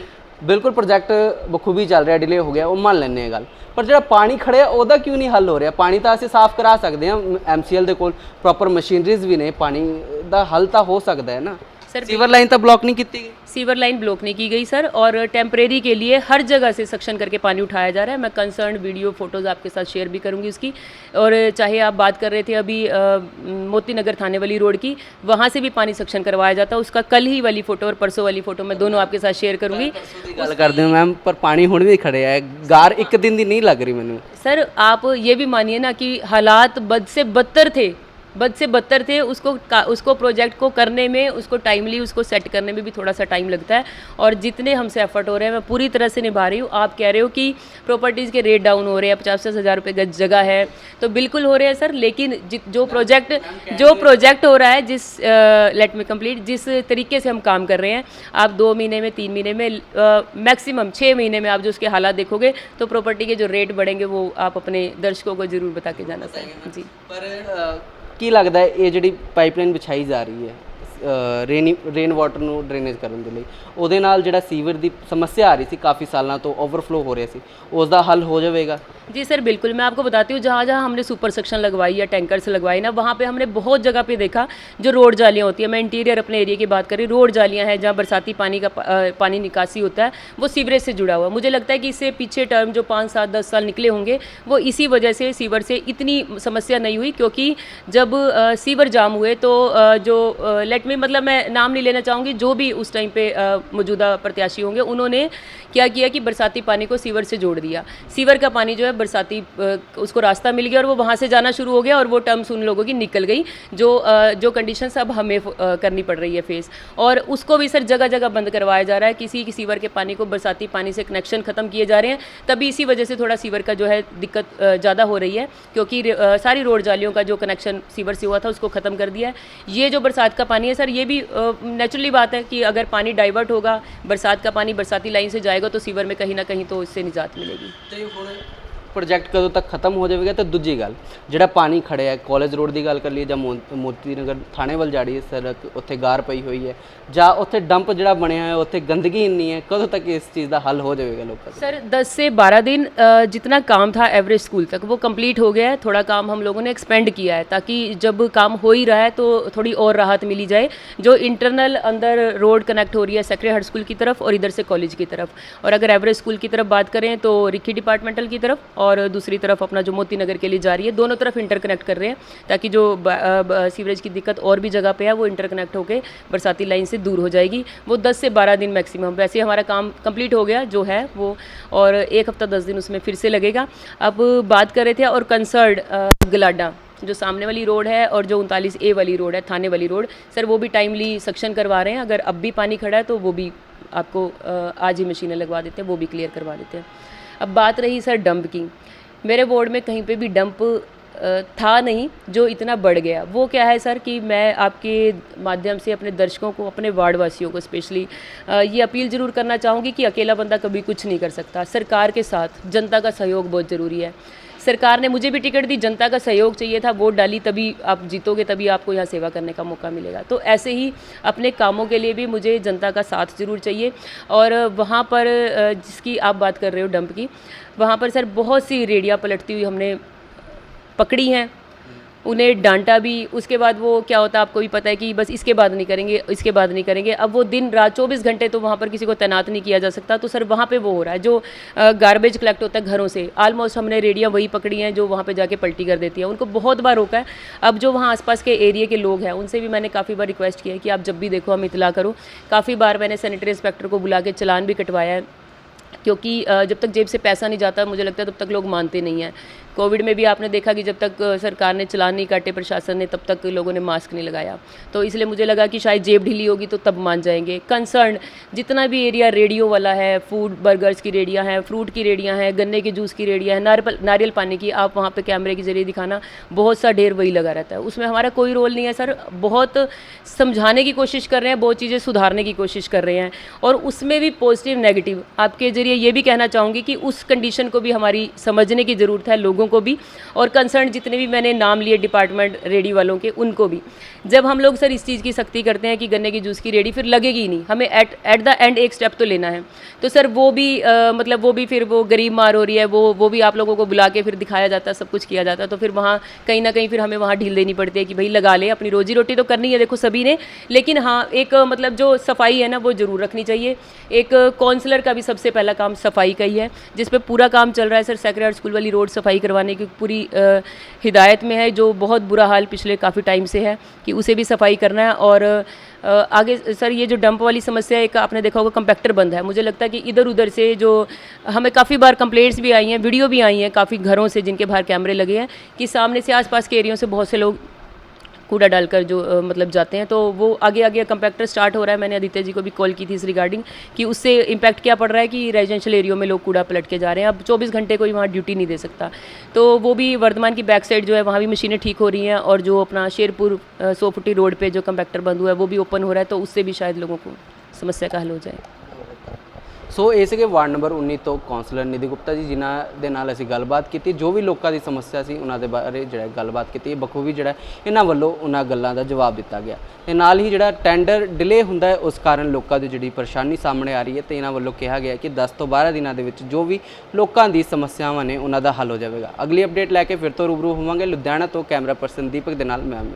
ਬਿਲਕੁਲ ਪ੍ਰੋਜੈਕਟ ਬਖੂਬੀ ਚੱਲ ਰਿਹਾ ਡਿਲੇ ਹੋ ਗਿਆ, ਉਹ ਮੰਨ ਲੈਂਦੇ ਆ ਗੱਲ। ਪਰ ਜਿਹੜਾ ਪਾਣੀ ਖੜਿਆ ਉਹਦਾ ਕਿਉਂ ਨਹੀਂ ਹੱਲ ਹੋ ਰਿਹਾ? ਪਾਣੀ ਤਾਂ ਅਸੀਂ ਸਾਫ਼ ਕਰਾ ਸਕਦੇ ਹਾਂ ਐਮਸੀਐਲ ਦੇ ਕੋਲ ਪ੍ਰੋਪਰ ਮਸ਼ੀਨਰੀਜ਼ ਵੀ ਨੇ, ਪਾਣੀ ਦਾ ਹੱਲ ਤਾਂ ਹੋ ਸਕਦਾ ਹੈ ਨਾ। सर सीवर लाइन तक ब्लॉक नहीं की गई? सीवर लाइन ब्लॉक नहीं की गई सर और टेम्परेरी के लिए हर जगह से सक्शन करके पानी उठाया जा रहा है। मैं कंसर्न वीडियो फ़ोटोज़ आपके साथ शेयर भी करूँगी उसकी। और चाहे आप बात कर रहे थे अभी मोती नगर थाने वाली रोड की वहाँ से भी पानी सक्शन करवाया जाता है। उसका कल ही वाली फ़ोटो और परसों वाली फ़ोटो मैं दोनों आपके साथ शेयर करूँगी। कर दें मैम पर पानी हूँ भी खड़े है। गार एक दिन की नहीं लग रही मैंने। सर आप ये भी मानिए ना कि हालात बद से बदतर थे। बद से बदतर थे उसको उसको प्रोजेक्ट को करने में उसको टाइमली उसको सेट करने में भी थोड़ा सा टाइम लगता है। और जितने हमसे एफर्ट हो रहे हैं मैं पूरी तरह से निभा रही हूँ। आप कह रहे हो कि प्रॉपर्टीज़ के रेट डाउन हो रहे हैं पचास पचास हज़ार रुपये गज जगह है तो बिल्कुल हो रहे हैं सर लेकिन जो प्रोजेक्ट जो प्रोजेक्ट हो रहा है जिस लेट मी कंप्लीट जिस तरीके से हम काम कर रहे हैं आप दो महीने में तीन महीने में मैक्सिमम छः महीने में आप जो उसके हालात देखोगे तो प्रॉपर्टी के जो रेट बढ़ेंगे वो आप अपने दर्शकों को ज़रूर बता के जाना सर जी। पर ਕੀ ਲੱਗਦਾ ਹੈ ਇਹ ਜਿਹੜੀ ਪਾਈਪਲਾਈਨ ਵਿਛਾਈ ਜਾ ਰਹੀ ਹੈ? ਰੇਨੀ ਰੇਨ ਵਾਟਰ ਨੂੰ ਡਰੇਨੇਜ ਕਰਨ ਦੇ ਲਈ ਉਹਦੇ ਨਾਲ ਜਿਹੜਾ ਸੀਵਰ ਦੀ ਸਮੱਸਿਆ ਆ ਰਹੀ ਸੀ ਕਾਫੀ ਸਾਲਾਂ ਤੋਂ ਓਵਰਫਲੋ ਹੋ ਰਿਹਾ ਸੀ ਉਸ ਦਾ ਹੱਲ ਹੋ ਜਾਵੇਗਾ जी सर बिल्कुल मैं आपको बताती हूँ जहाँ जहाँ हमने सुपर सेक्शन लगवाई या टैंकर्स लगवाई ना वहाँ पे हमने बहुत जगह पे देखा जो रोड जालियाँ होती है मैं इंटीरियर अपने एरिया की बात करी रोड जालियाँ हैं जहाँ बरसाती पानी का पा- अ, पानी निकासी होता है वो सीवरेज से जुड़ा हुआ है मुझे लगता है कि इससे पीछे टर्म जो पाँच सात दस साल निकले होंगे वो इसी वजह से सीवर से इतनी समस्या नहीं हुई क्योंकि जब अ, सीवर जाम हुए तो अ, जो लेट में मतलब मैं नाम नहीं लेना चाहूँगी, जो भी उस टाइम पे मौजूदा प्रत्याशी होंगे, उन्होंने क्या किया कि बरसाती पानी को सीवर से जोड़ दिया। सीवर का पानी जो है बरसाती उसको रास्ता मिल गया और वो वहाँ से जाना शुरू हो गया और वो टर्म्स उन लोगों की निकल गई, जो जो कंडीशंस अब हमें करनी पड़ रही है फेस और उसको भी सर जगह जगह बंद करवाया जा रहा है, किसी की सीवर के पानी को बरसाती पानी से कनेक्शन ख़त्म किए जा रहे हैं, तभी इसी वजह से थोड़ा सीवर का जो है दिक्कत ज़्यादा हो रही है, क्योंकि सारी रोड जालियों का जो कनेक्शन सीवर से हुआ था, उसको ख़त्म कर दिया है। ये जो बरसात का पानी है, सर सर ये भी नेचुरली बात है कि अगर पानी डाइवर्ट होगा बरसात का पानी बरसाती लाइन से जाएगा तो सीवर में कहीं ना कहीं तो इससे निजात मिलेगी ਪ੍ਰੋਜੈਕਟ ਕਦੋਂ ਤੱਕ ਖਤਮ ਹੋ ਜਾਵੇਗਾ ਤੇ ਦੂਜੀ ਗੱਲ ਜਿਹੜਾ ਪਾਣੀ ਖੜਿਆ ਹੈ ਕਾਲਜ ਰੋਡ ਦੀ ਗੱਲ ਕਰ ਲਈਏ ਜਾਂ ਮੋ- ਮੋਤੀ ਨਗਰ ਥਾਣੇ ਵੱਲ ਜਾੜੀ ਹੈ ਸੜਕ ਉੱਥੇ ਗਾਰ ਪਈ ਹੋਈ ਹੈ ਜਾਂ ਉੱਥੇ ਡੰਪ ਜਿਹੜਾ ਬਣਿਆ ਹੈ ਉੱਥੇ ਗੰਦਗੀ ਇੰਨੀ ਹੈ ਕਦੋਂ ਤੱਕ ਇਸ ਚੀਜ਼ ਦਾ ਹੱਲ ਹੋ ਜਾਵੇਗਾ ਲੋਕਾਂ ਦਾ सर 10 से 12 दिन अ, जितना काम था एवरेज स्कूल तक वो कंप्लीट हो गया है थोड़ा काम हम लोगों ने एक्सपेंड किया है ताकि जब काम हो ही रहा है तो थोड़ी और राहत मिली जाए जो इंटरनल अंदर रोड कनेक्ट हो रही है सेक्रेट हार्ट स्कूल की तरफ और इधर से कॉलेज की तरफ और अगर एवरेज स्कूल की तरफ बात करें तो रिक्की डिपार्टमेंटल की तरफ और दूसरी तरफ़ अपना जो मोती नगर के लिए जा रही है, दोनों तरफ़ इंटरकनेक्ट कर रहे हैं, ताकि जो सीवरेज की दिक्कत और भी जगह पे है, वो इंटरकनेक्ट होकर बरसाती लाइन से दूर हो जाएगी। वो 10 से 12 दिन मैक्सिमम वैसे हमारा काम कंप्लीट हो गया, जो है वो, और एक हफ़्ता दस दिन उसमें फिर से लगेगा। अब बात कर रहे थे और कंसर्ड गलाडा, जो सामने वाली रोड है और जो उनतालीस ए वाली रोड है, थाने वाली रोड, सर वो भी टाइमली सक्शन करवा रहे हैं, अगर अब भी पानी खड़ा है तो वो भी आपको आज ही मशीनें लगवा देते हैं, वो भी क्लियर करवा देते हैं। अब बात रही सर डंप की। मेरे वार्ड में कहीं पे भी डंप था नहीं, जो इतना बढ़ गया। वो क्या है सर कि मैं आपके माध्यम से अपने दर्शकों को, अपने वार्डवासियों को स्पेशली ये अपील ज़रूर करना चाहूँगी कि अकेला बंदा कभी कुछ नहीं कर सकता। सरकार के साथ जनता का सहयोग बहुत ज़रूरी है। सरकार ने मुझे भी टिकट दी, जनता का सहयोग चाहिए था, वोट डाली, तभी आप जीतोगे, तभी आपको यहाँ सेवा करने का मौका मिलेगा। तो ऐसे ही अपने कामों के लिए भी मुझे जनता का साथ ज़रूर चाहिए। और वहाँ पर जिसकी आप बात कर रहे हो, डंप की, वहाँ पर सर बहुत सी रेडियाँ पलटती हुई हमने पकड़ी हैं। उन्हें डांटा भी, उसके बाद वो क्या होता है, आपको भी पता है कि बस इसके बाद नहीं करेंगे, इसके बाद नहीं करेंगे। अब वो दिन रात 24 घंटे तो वहाँ पर किसी को तैनात नहीं किया जा सकता तो सर वहाँ पर वो हो रहा है, जो गार्बेज कलेक्ट होता है घरों से। ऑलमोस्ट हमने रेडियाँ वही पकड़ी हैं जो वहाँ पर जाके पलटी कर देती है। उनको बहुत बार रोका है। अब जो वहाँ आसपास के एरिया के लोग हैं, उनसे भी मैंने काफ़ी बार रिक्वेस्ट किया है कि आप जब भी देखो, हम इतला करो। काफ़ी बार मैंने सैनिटरी इंस्पेक्टर को बुला के चलान भी कटवाया है, क्योंकि जब तक जेब से पैसा नहीं जाता, मुझे लगता है तब तक लोग मानते नहीं हैं। कोविड में भी आपने देखा कि जब तक सरकार ने चलान नहीं काटे, प्रशासन ने, तब तक लोगों ने मास्क नहीं लगाया। तो इसलिए मुझे लगा कि शायद जेब ढीली होगी तो तब मान जाएँगे। कंसर्न, जितना भी एरिया रेडियो वाला है, फ़ूड बर्गर्स की रेडियाँ हैं, फ्रूट की रेडियाँ हैं, गन्ने के जूस की रेडियाँ हैं, नारियल नारियल पानी की, आप वहाँ पर कैमरे के ज़रिए दिखाना, बहुत सा ढेर वही लगा रहता है। उसमें हमारा कोई रोल नहीं है, सर। बहुत समझाने की कोशिश कर रहे हैं, बहुत चीज़ें सुधारने की कोशिश कर रहे हैं। और उसमें भी पॉजिटिव, नेगेटिव, आपके ज़रिए ये भी कहना चाहूँगी कि उस कंडीशन को भी हमारी समझने की ज़रूरत है, लोगों को भी और कंसर्न जितने भी मैंने नाम लिए डिपार्टमेंट रेडी वालों के उनको भी। जब हम लोग सर इस चीज़ की सख्ती करते हैं कि गन्ने की जूस की रेडी फिर लगेगी नहीं। हमें एट एट द एंड एक स्टेप तो लेना है। तो सर वो भी अ, मतलब वो भी फिर वो गरीब मार हो रही है वो वो भी आप लोगों को बुला के फिर दिखाया जाता है सब कुछ किया जाता। है तो फिर वहाँ कहीं ना कहीं फिर हमें वहाँ ढील देनी पड़ती है कि भाई लगा ले अपनी रोजी रोटी तो करनी है देखो सभी ने लेकिन हाँ एक मतलब जो सफ़ाई है ना वो ज़रूर रखनी चाहिए। एक काउंसलर का भी सबसे पहला काम सफ़ाई का ही है जिस पे पूरा काम चल रहा है सर सेक्रेट स्कूल वाली रोड सफ़ाई करवाने की पूरी हिदायत में है, जो बहुत बुरा हाल पिछले काफ़ी टाइम से है, कि उसे भी सफ़ाई करना है और आगे सर, ये जो डंप वाली समस्या है एक आपने देखा होगा कंपैक्टर बंद है। मुझे लगता है कि इधर उधर से जो हमें काफ़ी बार कंप्लेंट्स भी आई हैं वीडियो भी आई हैं काफ़ी घरों से जिनके बाहर कैमरे लगे हैं, कि सामने से आसपास के एरियो से बहुत से लोग कूड़ा डालकर जो मतलब जाते हैं तो वो आगे आगे कंपैक्टर स्टार्ट हो रहा है। मैंने आदित्य जी को भी कॉल की थी इस रिगार्डिंग कि उससे इम्पैक्ट क्या पड़ रहा है कि रेजिडेंशियल एरियो में लोग कूड़ा पलट के जा रहे हैं। अब 24 घंटे कोई वहाँ ड्यूटी नहीं दे सकता। तो वो भी वर्धमान की बैक साइड जो है वहाँ भी मशीनें ठीक हो रही हैं और जो अपना शेरपुर अ, सौ फुटी रोड पर जो कंपैक्टर बंद हुआ है वो भी ओपन हो रहा है तो उससे भी शायद लोगों को समस्या का हल हो जाए। ਸੋ ਇਹ ਸੀਗੇ ਵਾਰਡ ਨੰਬਰ 19 ਤੋਂ ਕਾਉਂਸਲਰ ਨਿਧੀ ਗੁਪਤਾ ਜੀ, ਜਿਨ੍ਹਾਂ ਦੇ ਨਾਲ ਅਸੀਂ ਗੱਲਬਾਤ ਕੀਤੀ। ਜੋ ਵੀ ਲੋਕਾਂ ਦੀ ਸਮੱਸਿਆ ਸੀ, ਉਹਨਾਂ ਦੇ ਬਾਰੇ ਜਿਹੜਾ ਗੱਲਬਾਤ ਕੀਤੀ। ਇਹ ਬਖੂਬੀ ਜਿਹੜਾ ਇਹਨਾਂ ਵੱਲੋਂ ਉਹਨਾਂ ਗੱਲਾਂ ਦਾ ਜਵਾਬ ਦਿੱਤਾ ਗਿਆ। ਤੇ ਨਾਲ ਹੀ ਜਿਹੜਾ ਟੈਂਡਰ ਡਿਲੇ ਹੁੰਦਾ ਹੈ, ਉਸ ਕਾਰਨ ਲੋਕਾਂ ਦੀ ਜਿਹੜੀ ਪਰੇਸ਼ਾਨੀ ਸਾਹਮਣੇ ਆ ਰਹੀ ਹੈ ਤੇ ਇਹਨਾਂ ਵੱਲੋਂ ਕਿਹਾ ਗਿਆ ਕਿ 10 ਤੋਂ 12 ਦਿਨਾਂ ਦੇ ਵਿੱਚ ਜੋ ਵੀ ਲੋਕਾਂ ਦੀ ਸਮੱਸਿਆਵਾਂ ਨੇ, ਉਹਨਾਂ ਦਾ ਹੱਲ ਹੋ ਜਾਵੇਗਾ। ਅਗਲੀ ਅਪਡੇਟ ਲੈ ਕੇ ਫਿਰ ਤੋਂ ਰੂਬਰੂ ਹੋਵਾਂਗੇ। ਲੁਧਿਆਣਾ ਤੋਂ ਕੈਮਰਾ ਪਰਸਨ ਦੀਪਕ ਦੇ ਨਾਲ ਮੈਂ